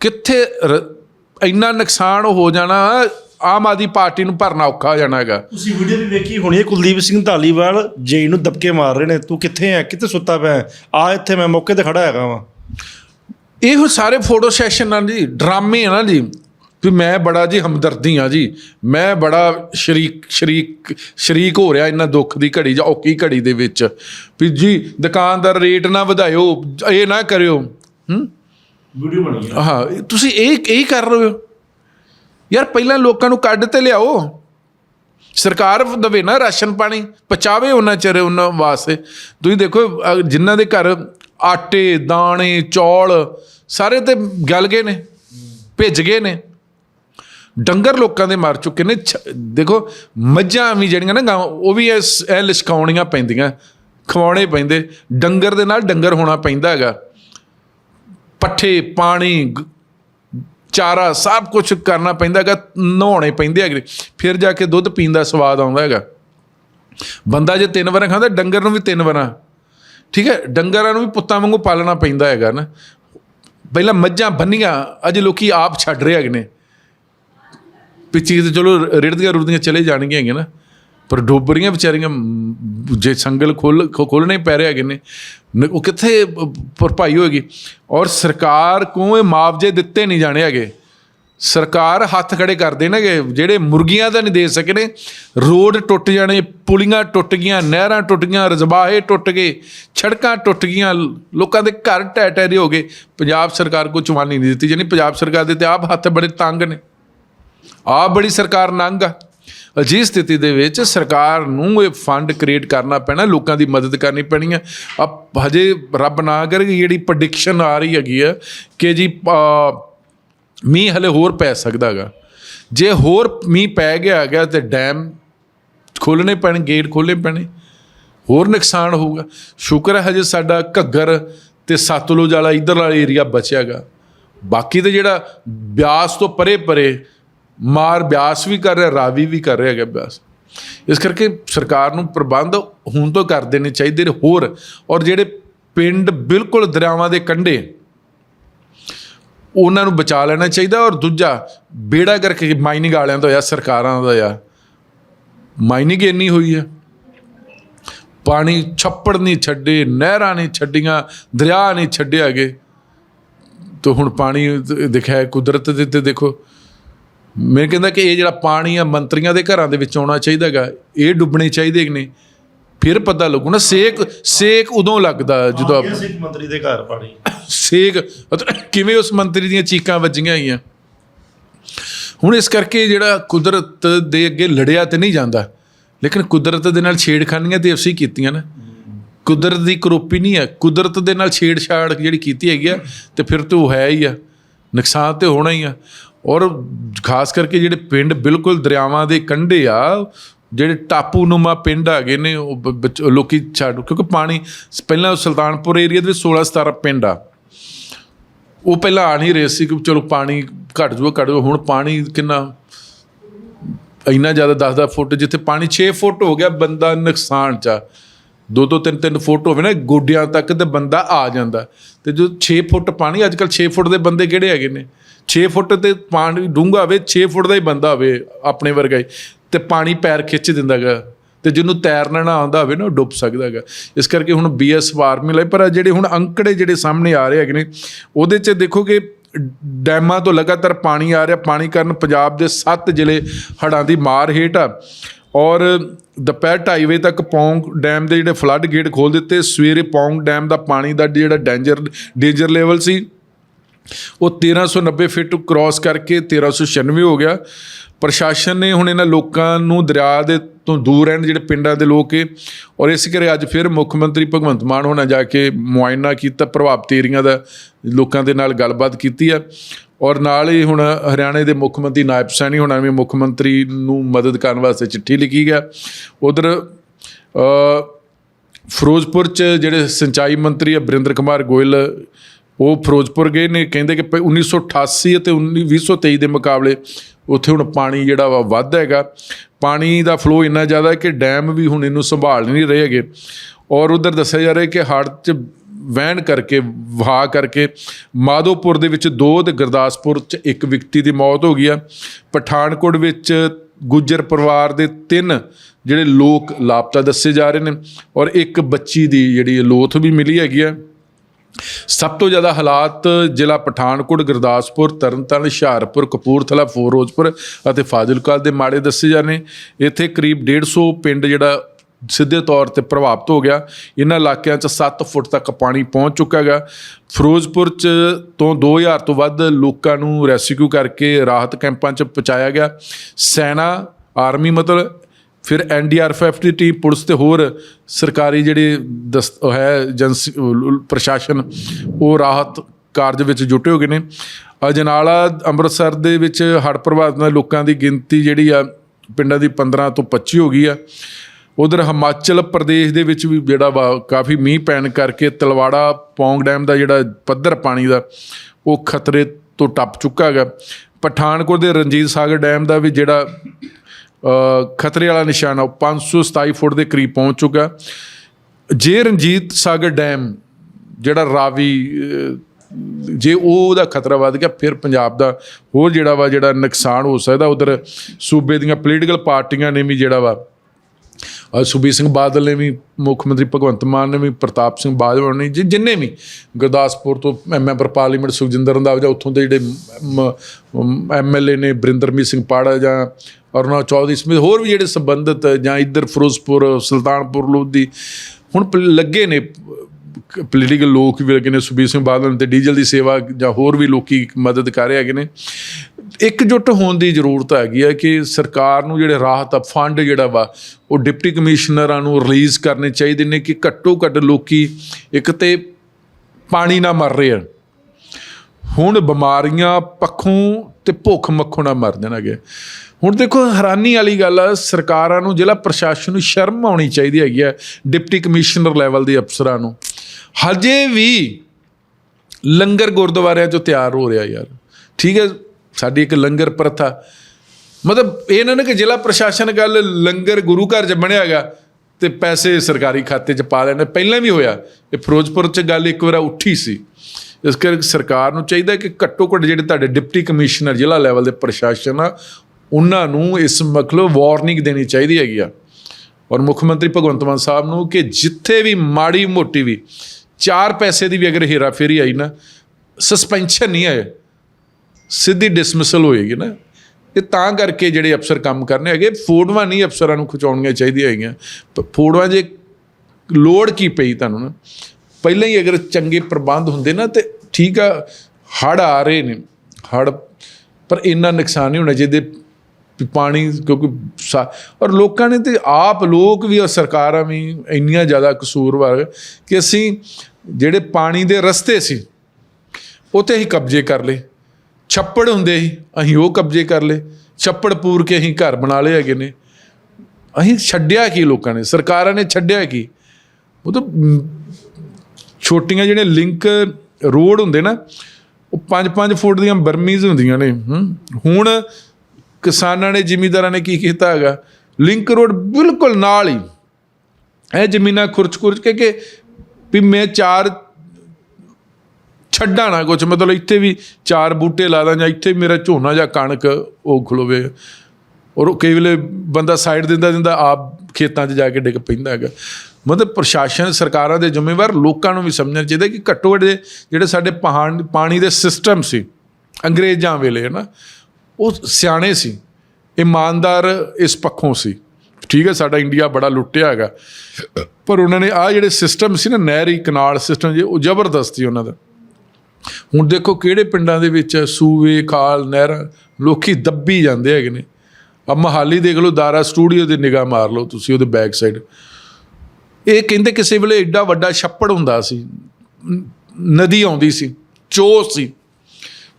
ਕਿੱਥੇ ਇੰਨਾ ਨੁਕਸਾਨ ਹੋ ਜਾਣਾ ਆਮ ਆਦਮੀ ਪਾਰਟੀ ਨੂੰ ਭਰਨਾ ਔਖਾ ਹੋ ਜਾਣਾ ਹੈਗਾ। ਤੁਸੀਂ ਵੀਡੀਓ ਵੀ ਵੇਖੀ ਹੋਣੀ ਹੈ ਕੁਲਦੀਪ ਸਿੰਘ ਧਾਲੀਵਾਲ ਜੇਈ ਨੂੰ ਦਬਕੇ ਮਾਰ ਰਹੇ ਨੇ ਤੂੰ ਕਿੱਥੇ ਹੈ ਕਿੱਥੇ ਸੁੱਤਾ ਪਿਆ? ਆ ਇੱਥੇ ਮੈਂ ਮੌਕੇ ਤੇ ਖੜਾ ਹੈਗਾ ਵਾਂ। ਇਹੋ ਸਾਰੇ ਫੋਟੋ ਸੈਸ਼ਨ ਨਾਲ ਜੀ ਡਰਾਮੇ ਆ ਨਾ ਜੀ। ਵੀ ਮੈਂ ਬੜਾ ਜੀ ਹਮਦਰਦੀ ਆ ਜੀ। ਮੈਂ ਬੜਾ ਸ਼ਰੀਕ ਸ਼ਰੀਕ ਸ਼ਰੀਕ ਹੋ ਰਿਹਾ ਇਹਨਾਂ ਦੁੱਖ ਦੀ ਘੜੀ ਜਾਂ ਔਕੀ ਘੜੀ ਦੇ ਵਿੱਚ। ਵੀ ਜੀ ਦੁਕਾਨਦਾਰ ਰੇਟ ਨਾ ਵਧਾਇਓ ਇਹ ਨਾ ਕਰਿਓ। ਹੂੰ? ਵੀਡੀਓ ਬਣੀ ਹੈ। ਹਾਂ ਤੁਸੀਂ ਇਹ ਇਹ ਕਰ ਰਹੇ ਹੋ। ਯਾਰ ਪਹਿਲਾਂ ਲੋਕਾਂ ਨੂੰ ਕੱਢ ਤੇ ਲਿਆਓ। ਸਰਕਾਰ ਦਵੇ ਨਾ ਰਾਸ਼ਨ ਪਾਣੀ ਪਚਾਵੇ ਉਹਨਾਂ ਚਿਰ ਉਹਨਾਂ ਵਾਸਤੇ। ਤੁਸੀਂ ਦੇਖੋ ਜਿਨ੍ਹਾਂ ਦੇ ਘਰ ਆਟੇ ਦਾਣੇ ਚੌਲ ਸਾਰੇ ਤੇ ਗਲ ਗਏ ਨੇ ਭਿੱਜ ਗਏ ਨੇ। ਡੰਗਰ ਲੋਕਾਂ ਦੇ ਮਰ ਚੁੱਕੇ ਨੇ। ਛ- ਦੇਖੋ, ਮੱਝਾਂ ਵੀ ਜਿਹੜੀਆਂ ਨਾ ਗਾਂ ਉਹ ਵੀ ਇਸ ਇਹ ਲਿਸ਼ਕਾਉਣੀਆਂ ਪੈਂਦੀਆਂ, ਖਵਾਉਣੇ ਪੈਂਦੇ। ਡੰਗਰ ਦੇ ਨਾਲ ਡੰਗਰ ਹੋਣਾ ਪੈਂਦਾ ਹੈਗਾ। ਪੱਠੇ, ਪਾਣੀ ਚਾਰਾ, ਸਭ ਕੁਝ ਕਰਨਾ ਪੈਂਦਾ ਹੈਗਾ, ਨਹਾਉਣੇ ਪੈਂਦੇ ਹੈਗੇ ਫਿਰ ਜਾ ਕੇ ਦੁੱਧ ਪੀਣ ਦਾ ਸਵਾਦ ਆਉਂਦਾ ਹੈਗਾ। ਬੰਦਾ ਜੇ ਤਿੰਨ ਵਾਰਾਂ ਖਾਂਦਾ, ਡੰਗਰ ਨੂੰ ਵੀ ਤਿੰਨ ਵਾਰਾਂ। ਠੀਕ ਹੈ, ਡੰਗਰਾਂ ਨੂੰ ਵੀ ਪੁੱਤਾਂ ਵਾਂਗੂ ਪਾਲਣਾ ਪੈਂਦਾ ਹੈਗਾ ਨਾ। ਪਹਿਲਾਂ ਮੱਝਾਂ ਬੰਨੀਆਂ, ਅੱਜ ਲੋਕੀ ਆਪ ਛੱਡ ਰਹੇ ਹੈਗੇ ਨੇ। ਪਿੱਛੇ ਤੇ ਚਲੋ ਰਿੜਦੀਆਂ ਰੁੜਦੀਆਂ ਚਲੇ ਜਾਣਗੀਆਂ ਹੈਗੀਆਂ ਨਾ, ਪਰ ਡੋਬਰੀਆਂ ਵਿਚਾਰੀਆਂ, ਜੇ ਸੰਗਲ ਖੋਲ ਖੋਲਣੇ ਪੈ ਰਹੇ ਹੈਗੇ ਨੇ ਉਹ ਕਿੱਥੇ, ਭਰਪਾਈ ਹੋਏਗੀ? ਔਰ ਸਰਕਾਰ ਕੋਲ ਇਹ ਮੁਆਵਜ਼ੇ ਦਿੱਤੇ ਨਹੀਂ ਜਾਣੇ ਹੈਗੇ? ਸਰਕਾਰ ਹੱਥ ਖੜੇ ਕਰ ਦੇਣਗੇ ਜਿਹੜੇ ਮੁਰਗੀਆਂ ਦਾ ਨਹੀਂ ਦੇ ਸਕੇ ਨੇ, ਰੋਡ ਟੁੱਟ ਜਾਣੇ, ਪੁਲੀਆਂ ਟੁੱਟ ਗਈਆਂ, ਨਹਿਰਾਂ ਟੁੱਟ ਗਈਆਂ, ਰਜ਼ਬਾਹੇ ਟੁੱਟ ਗਏ, ਸੜਕਾਂ ਟੁੱਟ ਗਈਆਂ, ਲੋਕਾਂ ਦੇ ਘਰ ਟੈ ਟੈ ਦੇ ਹੋ ਗਏ, ਪੰਜਾਬ ਸਰਕਾਰ ਕੋ ਚੁਮਾਨੀ ਨਹੀਂ ਦਿੱਤੀ ਜਾਨੀ ਪੰਜਾਬ ਸਰਕਾਰ ਦੇ ਤੇ ਆਪ ਹੱਥ ਬੜੇ ਤੰਗ ਨੇ। ਆ ਬੜੀ ਸਰਕਾਰ ਨੰਗ ਆ। ਅਜਿਹੀ ਸਥਿਤੀ ਦੇ ਵਿੱਚ ਸਰਕਾਰ ਨੂੰ ਇਹ ਫੰਡ ਕ੍ਰੀਏਟ ਕਰਨਾ ਪੈਣਾ, ਲੋਕਾਂ ਦੀ ਮਦਦ ਕਰਨੀ ਪੈਣੀ ਹੈ ਆ ਹਜੇ ਰੱਬ ਨਾ ਕਰੇ ਜਿਹੜੀ ਪ੍ਰੈਡਿਕਸ਼ਨ ਆ ਰਹੀ ਹੈਗੀ ਆ ਕਿ ਜੀ ਮੀਂਹ ਹਲੇ ਹੋਰ ਪੈ ਸਕਦਾ ਹੈਗਾ ਜੇ ਹੋਰ ਮੀਂਹ ਪੈ ਗਿਆ ਹੈਗਾ ਤੇ ਡੈਮ ਖੋਲਣੇ ਪੈਣ ਗੇਟ ਖੋਲ੍ਹਣੇ ਪੈਣੇ, ਹੋਰ ਨੁਕਸਾਨ ਹੋਊਗਾ। ਸ਼ੁਕਰ ਹੈ ਹਜੇ ਸਾਡਾ ਘੱਗਰ ਤੇ ਸਤਲੁਜ ਵਾਲਾ ਇਧਰ ਵਾਲਾ ਏਰੀਆ ਬਚਿਆਗਾ। ਬਾਕੀ ਤੇ ਜਿਹੜਾ ਬਿਆਸ ਤੋਂ ਪਰੇ ਪਰੇ ਮਾਰ ਬਿਆਸ ਵੀ ਕਰ ਰਿਹਾ, ਰਾਵੀ ਵੀ ਕਰ ਰਿਹਾ ਹੈਗਾ ਬਿਆਸ। ਇਸ ਕਰਕੇ ਸਰਕਾਰ ਨੂੰ ਪ੍ਰਬੰਧ ਹੁਣ ਤੋਂ ਕਰ ਦੇਣੇ ਚਾਹੀਦੇ ਨੇ ਹੋਰ। ਔਰ ਜਿਹੜੇ ਪਿੰਡ ਬਿਲਕੁਲ ਦਰਿਆਵਾਂ ਦੇ ਕੰਢੇ ਉਹਨਾਂ ਨੂੰ ਬਚਾ ਲੈਣਾ ਚਾਹੀਦਾ। ਔਰ ਦੂਜਾ, ਬੇੜਾ ਕਰਕੇ ਮਾਈਨਿੰਗ ਵਾਲਿਆਂ ਦਾ ਹੋਇਆ, ਸਰਕਾਰਾਂ ਦਾ ਆ ਮਾਈਨਿੰਗ ਇੰਨੀ ਹੋਈ ਹੈ ਪਾਣੀ ਛੱਪੜ ਨਹੀਂ ਛੱਡੇ, ਨਹਿਰਾਂ ਨਹੀਂ ਛੱਡੀਆਂ, ਦਰਿਆ ਨਹੀਂ ਛੱਡੇ ਹੈਗੇ। ਤੋ ਹੁਣ ਪਾਣੀ ਦਿਖਾਇਆ, ਕੁਦਰਤ ਦੇ ਤੇ ਦੇਖੋ। ਮੈਂ ਕਹਿੰਦਾ ਕਿ ਇਹ ਜਿਹੜਾ ਪਾਣੀ ਆ ਮੰਤਰੀਆਂ ਦੇ ਘਰਾਂ ਦੇ ਵਿੱਚ ਆਉਣਾ ਚਾਹੀਦਾਗਾ ਇਹ ਡੁੱਬਣੇ ਚਾਹੀਦੇ ਨੇ ਫਿਰ ਪਤਾ ਲੱਗੂ ਨਾ ਸੇਕ ਸੇਕ ਉਦੋਂ ਲੱਗਦਾ ਜਦੋਂ ਆਪ- ਸਿੱਖ ਮੰਤਰੀ ਦੇ ਘਰ ਪਾਣੀ। ਸੇਕ ਕਿਵੇਂ ਉਸ ਮੰਤਰੀ ਦੀਆਂ ਚੀਕਾਂ ਵੱਜੀਆਂ ਆਈਆਂ? ਹੁਣ ਇਸ ਕਰਕੇ ਜਿਹੜਾ ਕੁਦਰਤ ਦੇ ਅੱਗੇ ਲੜਿਆ ਤੇ ਨਹੀਂ ਜਾਂਦਾ ਲੇਕਿਨ ਕੁਦਰਤ ਦੇ ਨਾਲ ਛੇੜਖਾਨੀਆਂ ਤੇ ਅਸੀਂ ਕੀਤੀਆਂ ਨਾ। ਕੁਦਰਤ ਦੀ ਕਰੋਪੀ ਨਹੀਂ ਹੈ ਕੁਦਰਤ ਦੇ ਨਾਲ ਛੇੜਛਾੜ ਜਿਹੜੀ ਕੀਤੀ ਹੈਗੀ ਆ ਤੇ ਫਿਰ ਤੇ ਹੈ ਹੀ ਆ ਨੁਕਸਾਨ ਤੇ ਹੋਣਾ ਹੀ ਆ। ਔਰ ਖਾਸ ਕਰਕੇ ਜਿਹੜੇ ਪਿੰਡ ਬਿਲਕੁਲ ਦਰਿਆਵਾਂ ਦੇ ਕੰਢੇ ਆ, ਜਿਹੜੇ ਟਾਪੂ ਨੂਮਾ ਪਿੰਡ ਹੈਗੇ ਨੇ, ਉਹ ਬ- ਲੋਕੀ ਛੱਡ, ਕਿਉਂਕਿ ਪਾਣੀ ਪਹਿਲਾਂ ਸੁਲਤਾਨਪੁਰ ਏਰੀਆ ਦੇ ਵਿੱਚ 16 17 ਪਿੰਡ ਆ। ਉਹ ਪਹਿਲਾਂ ਆ ਨਹੀਂ ਰਹੇ ਸੀ ਕਿ ਚਲੋ ਪਾਣੀ ਘਟ ਜੂਗਾ ਘਟ ਜੂਗਾ ਹੁਣ ਪਾਣੀ ਕਿੰਨਾ? ਇੰਨਾ ਜ਼ਿਆਦਾ 10 10 ਫੁੱਟ, ਜਿੱਥੇ ਪਾਣੀ 6 ਫੁੱਟ ਹੋ ਗਿਆ, ਬੰਦਾ ਨੁਕਸਾਨ ਚ ਆ। ਦੋ ਦੋ ਤਿੰਨ ਤਿੰਨ ਫੁੱਟ ਹੋਵੇ ਨਾ, ਗੋਡਿਆਂ ਤੱਕ ਤੇ ਬੰਦਾ ਆ ਜਾਂਦਾ। ਤੇ ਜੋ 6 ਫੁੱਟ ਪਾਣੀ, ਅੱਜ ਕੱਲ 6 ਫੁੱਟ ਦੇ ਬੰਦੇ ਕਿਹੜੇ ਹੈਗੇ ਨੇ? 6 ਫੁੱਟ ਤੇ ਪਾਣੀ ਡੂੰਘਾ ਹੋਵੇ 6 ਫੁੱਟ ਦਾ ਹੀ ਬੰਦਾ ਹੋਵੇ ਆਪਣੇ ਵਰਗਾ ਹੀ। ਤੇ ਪਾਣੀ ਪੈਰ ਖਿੱਚ ਦਿੰਦਾਗਾ ਤੇ ਜਿਹਨੂੰ ਤੈਰਨਾ ਨਾ ਆਉਂਦਾ ਹੋਵੇ ਨਾ, ਉਹ ਡੁੱਬ ਸਕਦਾਗਾ ਇਸ ਕਰਕੇ ਹੁਣ ਬੀਐਸ ਫਾਰਮੂਲਾ ਪਰ ਜਿਹੜੇ ਹੁਣ ਅੰਕੜੇ ਜਿਹੜੇ ਸਾਹਮਣੇ ਆ ਰਹੇ ਹੈਗੇ ਨੇ, ਉਹਦੇ 'ਚ ਦੇਖੋ ਕਿ ਡੈਮਾਂ ਤੋਂ ਲਗਾਤਾਰ ਪਾਣੀ ਆ ਰਿਹਾ। ਪਾਣੀ ਕਾਰਨ ਪੰਜਾਬ ਦੇ 7 ਜ਼ਿਲ੍ਹੇ ਹੜ੍ਹਾਂ ਦੀ ਮਾਰ ਹੇਠ ਆ। ਔਰ ਦੁਪਹਿਰ ਢਾਈ ਵਜੇ ਤੱਕ ਪੌਂਗ ਡੈਮ ਦੇ ਜਿਹੜੇ ਫਲੱਡ ਗੇਟ ਖੋਲ ਦਿੱਤੇ। ਸਵੇਰੇ ਪੌਂਗ ਡੈਮ ਦਾ ਪਾਣੀ ਦਾ ਜਿਹੜਾ ਡੇਂਜਰ ਡੇਂਜਰ ਲੈਵਲ ਸੀ। ਉਹ 1390 ਫਿਟ ਕ੍ਰਾਸ ਕਰਕੇ 1396 ਹੋ ਗਿਆ। ਪ੍ਰਸ਼ਾਸਨ ਨੇ ਹੁਣ ਇਹਨਾਂ ਲੋਕਾਂ ਨੂੰ ਦਰਿਆ ਦੇ ਤੋਂ ਦੂਰ ਰਹਿਣ ਜਿਹੜੇ ਪਿੰਡਾਂ ਦੇ ਲੋਕ ਏ ਔਰ ਇਸ ਕਰੇ ਅੱਜ ਫਿਰ ਮੁੱਖ ਮੰਤਰੀ ਭਗਵੰਤ ਮਾਨ ਹੋਣਾ ਜਾ ਕੇ ਮੁਆਇਨਾ ਕੀਤਾ ਪ੍ਰਭਾਵਿਤ ਏਰੀਆਂ ਦਾ ਲੋਕਾਂ ਦੇ ਨਾਲ ਗੱਲਬਾਤ ਕੀਤੀ ਆ। ਔਰ ਨਾਲ ਹੀ ਹੁਣ ਹਰਿਆਣੇ ਦੇ ਮੁੱਖ ਮੰਤਰੀ ਨਾਇਬ ਸੈਣੀ ਹੋਣਾ ਵੀ ਮੁੱਖ ਮੰਤਰੀ ਨੂੰ ਮਦਦ ਕਰਨ ਵਾਸਤੇ ਚਿੱਠੀ ਲਿਖੀ ਗਿਆ। ਉਧਰ ਫਿਰੋਜ਼ਪੁਰ ਚ ਜਿਹੜੇ ਸਿੰਚਾਈ ਮੰਤਰੀ ਆ ਬਰਿੰਦਰ ਕੁਮਾਰ ਗੋਇਲ ਉਹ ਫਿਰੋਜ਼ਪੁਰ ਗਏ ਨੇ, ਕਹਿੰਦੇ ਕਿ ਪ- 1988 ਅਤੇ 19 2023 ਦੇ ਮੁਕਾਬਲੇ ਉੱਥੇ ਹੁਣ ਪਾਣੀ ਜਿਹੜਾ ਵਾ ਵੱਧ ਹੈਗਾ। ਪਾਣੀ ਦਾ ਫਲੋ ਇੰਨਾ ਜ਼ਿਆਦਾ ਹੈ ਕਿ ਡੈਮ ਵੀ ਹੁਣ ਇਹਨੂੰ ਸੰਭਾਲ ਨਹੀਂ ਰਹੇ ਹੈਗੇ। ਔਰ ਉਧਰ ਦੱਸਿਆ ਜਾ ਰਿਹਾ ਕਿ ਹੜ੍ਹ ਚ ਵਹਿਣ ਕਰਕੇ, ਵਹਾ ਕਰਕੇ ਮਾਧੋਪੁਰ ਦੇ ਵਿੱਚ ਦੋ ਤੇ ਗੁਰਦਾਸਪੁਰ ਚ ਇੱਕ ਵਿਅਕਤੀ ਦੀ ਮੌਤ ਹੋ ਗਈ ਆ। ਪਠਾਨਕੋਟ ਵਿੱਚ ਗੁੱਜਰ ਪਰਿਵਾਰ ਦੇ ਤਿੰਨ ਜਿਹੜੇ ਲੋਕ ਲਾਪਤਾ ਦੱਸੇ ਜਾ ਰਹੇ ਨੇ ਔਰ ਇੱਕ ਬੱਚੀ ਦੀ ਜਿਹੜੀ ਲੋਥ ਵੀ ਮਿਲੀ ਹੈਗੀ ਆ। ਸਭ ਤੋਂ ਜ਼ਿਆਦਾ ਹਾਲਾਤ ਜ਼ਿਲ੍ਹਾ ਪਠਾਨਕੋਟ, ਗੁਰਦਾਸਪੁਰ, ਤਰਨਤਾਰਨ, ਹੁਸ਼ਿਆਰਪੁਰ, ਕਪੂਰਥਲਾ, ਫਿਰੋਜ਼ਪੁਰ ਅਤੇ ਫਾਜ਼ਿਲਕਾ ਦੇ ਮਾੜੇ ਦੱਸੇ ਜਾਣੇ ਇੱਥੇ ਕਰੀਬ 150 ਪਿੰਡ ਜਿਹੜਾ ਸਿੱਧੇ ਤੌਰ ਤੇ ਪ੍ਰਭਾਵਿਤ ਹੋ ਗਿਆ। ਇਹਨਾਂ ਇਲਾਕਿਆਂ 'ਚ 7 ਫੁੱਟ ਤੱਕ ਪਾਣੀ ਪਹੁੰਚ ਚੁੱਕਾ ਹੈਗਾ। ਫਿਰੋਜ਼ਪੁਰ 'ਚ ਤੋਂ 2000 ਤੋਂ ਵੱਧ ਲੋਕਾਂ ਨੂੰ ਰੈਸਕਿਊ ਕਰਕੇ ਰਾਹਤ ਕੈਂਪਾਂ 'ਚ ਪਹੁੰਚਾਇਆ ਗਿਆ। ਸੈਨਾ, ਆਰਮੀ ਮਤਲਬ ਫਿਰ ਐਨਡੀਆਰਐਫ ਦੀ ਟੀਮ ਪੁਲਿਸ ਤੇ ਹੋਰ ਸਰਕਾਰੀ ਜਿਹੜੇ ਦਸ ਹੈ ਏਜੰਸੀ ਪ੍ਰਸ਼ਾਸਨ, ਉਹ ਰਾਹਤ ਕਾਰਜ ਵਿੱਚ ਜੁਟੇ ਹੋ ਗਏ ਨੇ ਅਜਨਾਲਾ ਅੰਮ੍ਰਿਤਸਰ ਦੇ ਵਿੱਚ ਹੜ੍ਹ ਪ੍ਰਭਾਵਿਤ ਲੋਕਾਂ ਦੀ ਗਿਣਤੀ ਜਿਹੜੀ ਆ ਪਿੰਡਾਂ ਦੀ 15 ਤੋਂ 25 ਹੋ ਗਈ ਆ। ਉਧਰ ਹਿਮਾਚਲ ਪ੍ਰਦੇਸ਼ ਦੇ ਵਿੱਚ ਵੀ ਜਿਹੜਾ ਵਾ ਕਾਫੀ ਮੀਂਹ ਪੈਣ ਕਰਕੇ ਤਲਵਾੜਾ ਪੌਂਗ ਡੈਮ ਦਾ ਜਿਹੜਾ ਪੱਧਰ ਪਾਣੀ ਦਾ, ਉਹ ਖਤਰੇ ਤੋਂ ਟੱਪ ਚੁੱਕਾ ਹੈਗਾ। ਪਠਾਨਕੋਟ ਦੇ ਰਣਜੀਤ ਸਾਗਰ ਡੈਮ ਦਾ ਵੀ ਜਿਹੜਾ ਖਤਰੇ ਵਾਲਾ ਨਿਸ਼ਾਨ ਆ ਉਹ 527 ਫੁੱਟ ਦੇ ਕਰੀਬ ਪਹੁੰਚ ਚੁੱਕਾ। ਜੇ ਰਣਜੀਤ ਸਾਗਰ ਡੈਮ ਜਿਹੜਾ ਰਾਵੀ ਜੇ ਉਹ ਉਹਦਾ ਖਤਰਾ ਵੱਧ ਗਿਆ ਫਿਰ ਪੰਜਾਬ ਦਾ ਹੋਰ ਜਿਹੜਾ ਵਾ ਜਿਹੜਾ ਨੁਕਸਾਨ ਹੋ ਸਕਦਾ ਉਧਰ ਸੂਬੇ ਦੀਆਂ ਪੋਲੀਟੀਕਲ ਪਾਰਟੀਆਂ ਨੇ ਵੀ ਜਿਹੜਾ ਵਾ ਅ, ਸੁਖਬੀਰ ਸਿੰਘ ਬਾਦਲ ਨੇ ਵੀ ਮੁੱਖ ਮੰਤਰੀ ਭਗਵੰਤ ਮਾਨ ਨੇ ਵੀ ਪ੍ਰਤਾਪ ਸਿੰਘ ਬਾਜਵਾ ਨੇ ਜਿ- ਜਿੰਨੇ ਵੀ ਗੁਰਦਾਸਪੁਰ ਤੋਂ ਮੈਂਬਰ ਪਾਰਲੀਮੈਂਟ ਸੁਖਜਿੰਦਰ ਰੰਧਾਵਾ ਜਾਂ ਉੱਥੋਂ ਦੇ ਜਿਹੜੇ ਐਮਐਲਏ ਨੇ ਬਰਿੰਦਰਮੀਤ ਸਿੰਘ ਪਾੜਾ ਜਾਂ ਅਰੁਣਾ ਚੌਧਰੀ ਸਮੇਤ ਹੋਰ ਵੀ ਜਿਹੜੇ ਸੰਬੰਧਿਤ ਜਾਂ ਇੱਧਰ ਫਿਰੋਜ਼ਪੁਰ, ਸੁਲਤਾਨਪੁਰ, ਲੋਧੀ, ਹੁਣ ਪ- ਲੱਗੇ ਨੇ ਪੋਲੀਟੀਕਲ ਲੋਕ ਵੀ ਲੱਗੇ ਨੇ ਸੁਖਬੀਰ ਸਿੰਘ ਬਾਦਲ ਤੇ ਡੀਜ਼ਲ ਦੀ ਸੇਵਾ ਜਾਂ ਹੋਰ ਵੀ ਲੋਕੀ ਮਦਦ ਕਰ ਰਹੇ ਹੈਗੇ ਨੇ। ਇਕਜੁੱਟ ਹੋਣ ਦੀ ਜ਼ਰੂਰਤ ਹੈਗੀ ਹੈ ਕਿ ਸਰਕਾਰ ਨੂੰ ਜਿਹੜੇ ਰਾਹਤ ਆ, ਫੰਡ ਜਿਹੜਾ ਵਾ, ਉਹ ਡਿਪਟੀ ਕਮਿਸ਼ਨਰਾਂ ਨੂੰ ਰਿਲੀਜ਼ ਕਰਨੇ ਚਾਹੀਦੇ ਨੇ ਕਿ ਘੱਟੋ ਘੱਟ ਲੋਕੀ ਇੱਕ ਤੇ ਪਾਣੀ ਨਾ ਮਰ ਰਹੇ ਆ ਹੁਣ ਬਿਮਾਰੀਆਂ ਪੱਖੋਂ ਤੇ ਭੁੱਖ ਮੱਖੋਂ ਨਾ ਮਰ ਜਾਣਗੇ ਹੁਣ ਦੇਖੋ, ਹੈਰਾਨੀ ਵਾਲੀ ਗੱਲ ਆ, ਸਰਕਾਰਾਂ ਨੂੰ, ਜ਼ਿਲ੍ਹਾ ਪ੍ਰਸ਼ਾਸਨ ਨੂੰ ਸ਼ਰਮ ਆਉਣੀ ਚਾਹੀਦੀ ਹੈਗੀ ਆ, ਡਿਪਟੀ ਕਮਿਸ਼ਨਰ ਲੈਵਲ ਦੇ ਅਫਸਰਾਂ ਨੂੰ। ਹਜੇ ਵੀ ਲੰਗਰ ਗੁਰਦੁਆਰਿਆਂ 'ਚੋਂ ਤਿਆਰ ਹੋ ਰਿਹਾ ਯਾਰ। ਠੀਕ ਹੈ, ਸਾਡੀ ਇੱਕ ਲੰਗਰ ਪ੍ਰਥਾ। ਮਤਲਬ ਇਹ ਨਾ ਨਾ ਕਿ ਜ਼ਿਲ੍ਹਾ ਪ੍ਰਸ਼ਾਸਨ ਗੱਲ ਲੰਗਰ ਗੁਰੂ ਘਰ 'ਚ ਬਣਿਆ ਹੈਗਾ ਤੇ ਪੈਸੇ ਸਰਕਾਰੀ ਖਾਤੇ 'ਚ ਪਾ ਲੈਣੇ ਪਹਿਲਾਂ ਵੀ ਹੋਇਆ, ਇਹ ਫਿਰੋਜ਼ਪੁਰ 'ਚ ਗੱਲ ਇੱਕ ਵਾਰ ਉੱਠੀ ਸੀ। ਇਸ ਕਰਕੇ ਸਰਕਾਰ ਨੂੰ ਚਾਹੀਦਾ ਕਿ ਘੱਟੋ ਘੱਟ ਜਿਹੜੇ ਤੁਹਾਡੇ ਡਿਪਟੀ ਕਮਿਸ਼ਨਰ ਜ਼ਿਲ੍ਹਾ ਲੈਵਲ ਦੇ ਪ੍ਰਸ਼ਾਸਨ ਆ ਉਹਨਾਂ ਨੂੰ ਇਸ ਮਤਲਬ ਵਾਰਨਿੰਗ ਦੇਣੀ ਚਾਹੀਦੀ ਹੈਗੀ ਆ। ਔਰ ਮੁੱਖ ਮੰਤਰੀ ਭਗਵੰਤ ਮਾਨ ਸਾਹਿਬ ਨੂੰ ਕਿ ਜਿੱਥੇ ਵੀ ਮਾੜੀ ਮੋਟੀ ਵੀ ਚਾਰ ਪੈਸੇ ਦੀ ਵੀ ਅਗਰ ਹੇਰਾਫੇਰੀ ਆਈ ਨਾ ਸਸਪੈਂਸ਼ਨ ਨਹੀਂ ਆਏ। ਸਿੱਧੀ ਡਿਸਮਿਸਲ ਹੋਏਗੀ ਨਾ। ਇਹ ਤਾਂ ਕਰਕੇ ਜਿਹੜੇ ਅਫਸਰ ਕੰਮ ਕਰਨੇ ਹੈਗੇ, ਫੋਟੋਆਂ ਨਹੀਂ ਅਫਸਰਾਂ ਨੂੰ ਖਿਚਾਉਣੀਆਂ ਚਾਹੀਦੀਆਂ ਹੈਗੀਆਂ। ਪ- ਫੋਟੋਆਂ ਜੇ ਲੋੜ ਕੀ ਪਈ ਤੁਹਾਨੂੰ ਨਾ, ਪਹਿਲਾਂ ਹੀ ਅਗਰ ਚੰਗੇ ਪ੍ਰਬੰਧ ਹੁੰਦੇ ਨਾ ਤੇ ਠੀਕ ਆ ਹੜ ਆ ਰਹੇ ਨੇ। ਹੜ ਪਰ ਇੰਨਾ ਨੁਕਸਾਨ ਨਹੀਂ ਹੋਣਾ ਜਿਹਦੇ ਪਾਣੀ, ਕਿਉਂਕਿ ਸਾ- ਔਰ ਲੋਕਾਂ ਨੇ ਤੇ ਆਪ ਲੋਕ ਵੀ ਔਰ ਸਰਕਾਰਾਂ ਵੀ ਇੰਨੀਆਂ ਜ਼ਿਆਦਾ ਕਸੂਰਵਾਰ ਕਿ ਅਸੀਂ ਜਿਹੜੇ ਪਾਣੀ ਦੇ ਰਸਤੇ ਸੀ ਉਤੇ ਹੀ ਕਬਜ਼ੇ ਕਰ ਲਏ। ਛੱਪੜ ਹੁੰਦੇ ਸੀ, ਅਸੀਂ ਉਹ ਕਬਜ਼ੇ ਕਰ ਲਏ। ਛੱਪੜ ਪੂਰ ਕੇ ਅਸੀਂ ਘਰ ਬਣਾ ਲਏ ਹੈਗੇ ਨੇ। ਅਸੀਂ ਛੱਡਿਆ ਕੀ ਲੋਕਾਂ ਨੇ? ਸਰਕਾਰਾਂ ਨੇ ਛੱਡਿਆ ਕੀ? ਉਹ ਤਾਂ ਛੋਟੀਆਂ ਜਿਹੜੇ ਲਿੰਕ ਰੋਡ ਹੁੰਦੇ ਨਾ, ਉਹ 5-5 ਫੁੱਟ ਦੀਆਂ ਬਰਮੀਜ਼ ਹੁੰਦੀਆਂ ਨੇ ਹੁਣ ਕਿਸਾਨਾਂ ਨੇ, ਜ਼ਿਮੀਂਦਾਰਾਂ ਨੇ ਕੀ ਕੀਤਾ ਹੈਗਾ? ਲਿੰਕ ਰੋਡ ਬਿਲਕੁਲ ਨਾਲ ਹੀ ਇਹ ਜ਼ਮੀਨਾਂ ਖੁਰਚ-ਖੁਰਚ ਕੇ ਕਿ ਵੀ ਮੈਂ ਚਾਰ ਛੱਡਾਂ ਨਾ ਕੁਛ, ਮਤਲਬ ਇੱਥੇ ਵੀ ਚਾਰ ਬੂਟੇ ਲਾ ਦਾਂ ਜਾਂ ਇੱਥੇ ਮੇਰਾ ਝੋਨਾ ਜਾਂ ਕਣਕ ਉਹ ਖਲੋਵੇ। ਔਰ ਉਹ ਕਈ ਵੇਲੇ ਬੰਦਾ ਸਾਈਡ ਦਿੰਦਾ ਦਿੰਦਾ ਆਪ ਖੇਤਾਂ 'ਚ ਜਾ ਕੇ ਡਿੱਗ ਪੈਂਦਾ ਹੈਗਾ। ਮਤਲਬ ਪ੍ਰਸ਼ਾਸਨ, ਸਰਕਾਰਾਂ ਦੇ ਜ਼ਿੰਮੇਵਾਰ ਲੋਕਾਂ ਨੂੰ ਵੀ ਸਮਝਣਾ ਚਾਹੀਦਾ ਕਿ ਘੱਟੋ ਘੱਟ ਜਿਹੜੇ ਸਾਡੇ ਪਹਾੜ ਪਾਣੀ ਦੇ ਸਿਸਟਮ ਸੀ, ਅੰਗਰੇਜ਼ਾਂ ਵੇਲੇ ਹੈ ਨਾ ਉਹ ਸਿਆਣੇ ਸੀ, ਇਮਾਨਦਾਰ ਇਸ ਪੱਖੋਂ ਸੀ। ਠੀਕ ਹੈ, ਸਾਡਾ ਇੰਡੀਆ ਬੜਾ ਲੁੱਟਿਆ ਹੈਗਾ। ਪਰ ਉਹਨਾਂ ਨੇ ਆ ਜਿਹੜੇ ਸਿਸਟਮ ਸੀ ਨਾ, ਨਹਿਰੀ ਕਨਾਲ ਸਿਸਟਮ ਜੇ ਉਹ ਜ਼ਬਰਦਸਤ ਸੀ ਉਹਨਾਂ ਦਾ। ਹੁਣ ਦੇਖੋ ਕਿਹੜੇ ਪਿੰਡਾਂ ਦੇ ਵਿੱਚ ਸੂਵੇ ਖਾਲ, ਨਹਿਰਾਂ, ਲੋਕੀ ਦੱਬੀ ਜਾਂਦੇ ਹੈਗੇ ਨੇ। ਆ ਮਹਾਲੀ ਦੇਖ ਲਓ, ਦਾਰਾ ਸਟੂਡੀਓ ਦੀ ਨਿਗਾਹ ਮਾਰ ਲਓ ਤੁਸੀਂ ਉਹਦੇ ਬੈਕ ਸਾਈਡ ਇਹ ਕਹਿੰਦੇ ਕਿਸੇ ਵੇਲੇ ਐਡਾ ਵੱਡਾ ਛੱਪੜ ਹੁੰਦਾ ਸੀ ਨਦੀ ਆਉਂਦੀ ਸੀ ਚੋ ਸੀ।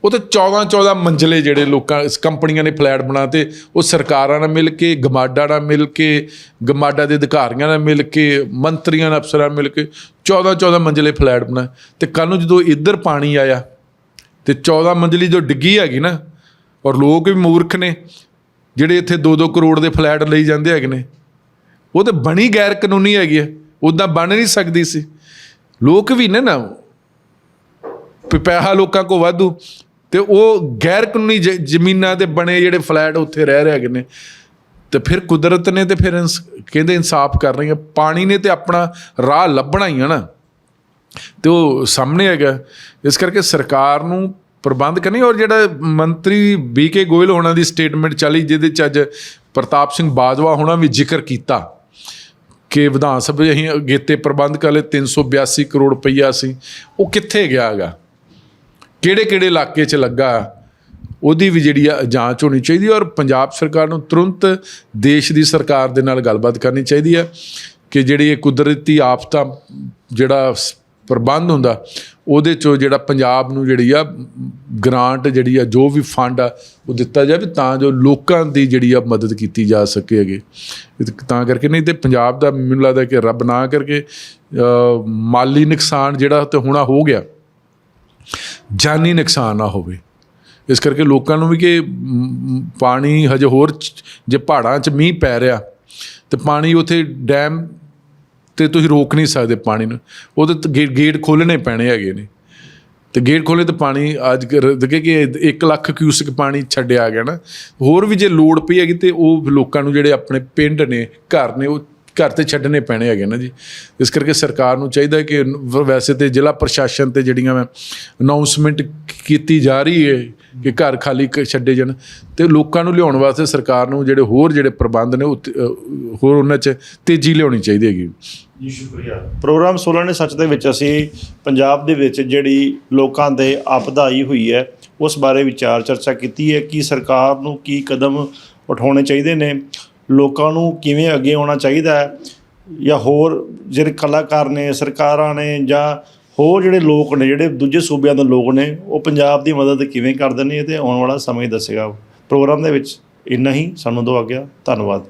ਉਹ ਤੇ 14 14 ਮੰਜ਼ਲੇ ਜਿਹੜੇ ਲੋਕਾਂ, ਇਸ ਕੰਪਨੀਆਂ ਨੇ ਫਲੈਟ ਬਣਾਤੇ, ਉਹ ਸਰਕਾਰਾਂ ਨਾਲ ਮਿਲ ਕੇ, ਗਮਾਡਾ ਨਾਲ ਮਿਲ ਕੇ, ਗਮਾਡਾ ਦੇ ਅਧਿਕਾਰੀਆਂ ਨਾਲ ਮਿਲ ਕੇ, ਮੰਤਰੀਆਂ ਨਾਲ ਅਫਸਰਾਂ ਨਾਲ ਮਿਲ ਕੇ 14 14 ਮੰਜ਼ਲੇ ਫਲੈਟ ਬਣਾਏ। ਤੇ ਕੱਲ ਨੂੰ ਜਦੋਂ ਇੱਧਰ ਪਾਣੀ ਆਇਆ, ਤੇ 14 ਮੰਜ਼ਲੀ ਜੋ ਡਿੱਗੀ ਹੈਗੀ ਨਾ, ਔਰ ਲੋਕ ਵੀ ਮੂਰਖ ਨੇ, ਜਿਹੜੇ ਇੱਥੇ 2-2 ਕਰੋੜ ਦੇ ਫਲੈਟ ਲਈ ਜਾਂਦੇ ਹੈਗੇ ਨੇ, ਉਹ ਤੇ ਬਣੀ ਗੈਰ ਕਾਨੂੰਨੀ ਹੈਗੀ ਹੈ ਉਦਾਂ ਬਣ ਨਹੀਂ ਸਕਦੀ ਸੀ। ਲੋਕ ਵੀ ਨੇ ਨਾ ਵੀ ਪੈਸਾ ਲੋਕਾਂ ਕੋ ਵਾਧੂ ਤੇ ਉਹ ਗੈਰ ਕਾਨੂੰਨੀ ਜ- ਜ਼ਮੀਨਾਂ ਤੇ ਬਣੇ ਜਿਹੜੇ ਫਲੈਟ ਉੱਥੇ ਰਹਿ ਰਹੇ ਹੈਗੇ ਨੇ, ਤੇ ਫਿਰ ਕੁਦਰਤ ਨੇ ਤੇ ਫਿਰ ਇਨਸ- ਕਹਿੰਦੇ ਇਨਸਾਫ ਕਰ ਰਹੀ ਹੈ ਪਾਣੀ ਨੇ ਤੇ ਆਪਣਾ ਰਾਹ ਲੱਭਣਾ ਹੀ ਹੈ ਨਾ। ਤੇ ਉਹ ਸਾਹਮਣੇ ਹੈਗਾ, ਇਸ ਕਰਕੇ ਸਰਕਾਰ ਨੂੰ ਪ੍ਰਬੰਧ ਕਰਨੀ, ਔਰ ਜਿਹੜਾ ਮੰਤਰੀ ਬੀਕੇ ਗੋਇਲ ਹੋਣਾ ਦੀ ਸਟੇਟਮੈਂਟ ਚੱਲੀ ਜਿਹਦੇ ਚ ਅੱਜ ਪ੍ਰਤਾਪ ਸਿੰਘ ਬਾਜਵਾ ਹੋਣਾ ਵੀ ਜ਼ਿਕਰ ਕੀਤਾ, ਕਿ ਵਿਧਾਨ ਸਭਾ ਅਸੀਂ ਅਗੇਤੇ ਪ੍ਰਬੰਧ ਕਰ ਲਏ 382 ਕਰੋੜ ਰੁਪਈਆ ਸੀ, ਉਹ ਕਿੱਥੇ ਗਿਆ ਹੈਗਾ? ਕਿਹੜੇ ਕਿਹੜੇ ਇਲਾਕੇ 'ਚ ਲੱਗਾ, ਉਹਦੀ ਵੀ ਜਿਹੜੀ ਆ ਜਾਂਚ ਹੋਣੀ ਚਾਹੀਦੀ ਔਰ ਪੰਜਾਬ ਸਰਕਾਰ ਨੂੰ ਤੁਰੰਤ ਦੇਸ਼ ਦੀ ਸਰਕਾਰ ਦੇ ਨਾਲ ਗੱਲਬਾਤ ਕਰਨੀ ਚਾਹੀਦੀ ਹੈ ਕਿ ਜਿਹੜੀ ਇਹ ਕੁਦਰਤੀ ਆਫਤਾਂ ਜਿਹੜਾ ਸ- ਪ੍ਰਬੰਧ ਹੁੰਦਾ, ਉਹਦੇ ਚੋਂ ਜਿਹੜਾ ਪੰਜਾਬ ਨੂੰ ਜਿਹੜੀ ਆ ਗ੍ਰਾਂਟ ਜਿਹੜੀ ਆ ਜੋ ਵੀ ਫੰਡ ਆ, ਉਹ ਦਿੱਤਾ ਜਾਵੇ ਤਾਂ ਜੋ ਲੋਕਾਂ ਦੀ ਜਿਹੜੀ ਆ ਮਦਦ ਕੀਤੀ ਜਾ ਸਕੇ ਅਗੇ। ਤਾਂ ਕਰਕੇ ਨਹੀਂ ਤੇ ਪੰਜਾਬ ਦਾ ਮੈਨੂੰ ਲੱਗਦਾ ਕਿ ਰੱਬ ਨਾ ਕਰਕੇ ਮਾਲੀ ਨੁਕਸਾਨ ਜਿਹੜਾ ਤੇ ਹੋਣਾ ਹੋ ਗਿਆ। ਜਾਨੀ ਨੁਕਸਾਨ ਨਾ ਹੋਵੇ। ਇਸ ਕਰਕੇ ਲੋਕਾਂ ਨੂੰ ਵੀ ਕਿ ਪਾਣੀ ਹਜੇ ਹੋਰ ਜੇ ਪਹਾੜਾਂ 'ਚ ਮੀਂਹ ਪੈ ਰਿਹਾ, ਤੇ ਪਾਣੀ ਉਥੇ ਡੈਮ ਤੇ ਤੁਸੀਂ ਰੋਕ ਨਹੀਂ ਸਕਦੇ ਪਾਣੀ ਨੂੰ। ਉਹਦੇ ਤੇ ਗੇ- ਗੇਟ ਖੋਲਣੇ ਪੈਣੇ ਹੈਗੇ ਨੇ। ਤੇ ਗੇਟ ਖੋਲੇ ਤੇ ਪਾਣੀ ਅੱਜ ਦਗੇ ਕਿ 1 ਲੱਖ ਕਿਊਸਿਕ ਪਾਣੀ ਛੱਡਿਆ ਗਿਆ ਨਾ। ਹੋਰ ਵੀ ਜੇ ਲੋੜ ਪਈ ਹੈਗੀ ਤੇ ਉਹ ਲੋਕਾਂ ਨੂੰ ਜਿਹੜੇ ਆਪਣੇ ਪਿੰਡ ਨੇ, ਘਰ ਨੇ, ਉਹ ਘਰ ਤੇ ਛੱਡਣੇ ਪੈਣੇ ਹੈਗੇ ਨਾ ਜੀ। ਇਸ ਕਰਕੇ ਸਰਕਾਰ ਨੂੰ ਚਾਹੀਦਾ ਕਿ ਵੈਸੇ ਤੇ ਜ਼ਿਲ੍ਹਾ ਪ੍ਰਸ਼ਾਸਨ ਤੇ ਜਿਹੜੀਆਂ ਮੈਂ ਅਨਾਉਂਸਮੈਂਟ ਕੀਤੀ ਜਾ ਰਹੀ ਹੈ ਕਿ ਘਰ ਖਾਲੀ ਕ- ਛੱਡੇ ਜਾਣ ਤੇ ਲੋਕਾਂ ਨੂੰ ਲਿਆਉਣ ਵਾਸਤੇ ਸਰਕਾਰ ਨੂੰ ਜਿਹੜੇ ਹੋਰ ਜਿਹੜੇ ਪ੍ਰਬੰਧ ਨੇ ਉਹ ਹੋਰ ਉਹਨਾਂ 'ਚ ਤੇਜ਼ੀ ਲਿਆਉਣੀ ਚਾਹੀਦੀ ਹੈਗੀ। ਜੀ, ਸ਼ੁਕਰੀਆ। ਪ੍ਰੋਗਰਾਮ 16 ਨੇ ਸੱਚ ਦੇ ਵਿੱਚ ਅਸੀਂ ਪੰਜਾਬ ਦੇ ਵਿੱਚ ਜਿਹੜੀ ਲੋਕਾਂ ਦੇ ਆਪਦਾ ਆਈ ਹੋਈ ਹੈ, ਉਸ ਬਾਰੇ ਵਿਚਾਰ ਚਰਚਾ ਕੀਤੀ ਹੈ, ਕਿ ਸਰਕਾਰ ਨੂੰ ਕੀ ਕਦਮ ਉਠਾਉਣੇ ਚਾਹੀਦੇ ਨੇ ਲੋਕਾਂ ਨੂੰ ਕਿਵੇਂ ਅੱਗੇ ਆਉਣਾ ਚਾਹੀਦਾ ਹੈ? ਜਾਂ ਹੋਰ ਜਿਹੜੇ ਕਲਾਕਾਰ ਨੇ, ਸਰਕਾਰਾਂ ਨੇ ਜਾਂ ਹੋਰ ਜਿਹੜੇ ਲੋਕ ਨੇ, ਜਿਹੜੇ ਦੂਜੇ ਸੂਬਿਆਂ ਦੇ ਲੋਕ ਨੇ, ਉਹ ਪੰਜਾਬ ਦੀ ਮਦਦ ਕਿਵੇਂ ਕਰਦੇ ਨੇ ਇਹ ਤੇ ਆਉਣ ਵਾਲਾ ਸਮਾਂ ਹੀ ਦੱਸੇਗਾ। ਪ੍ਰੋਗਰਾਮ ਦੇ ਵਿੱਚ ਇੰਨਾ ਹੀ। ਸਾਨੂੰ ਦੋ ਆ ਗਿਆ ਧੰਨਵਾਦ।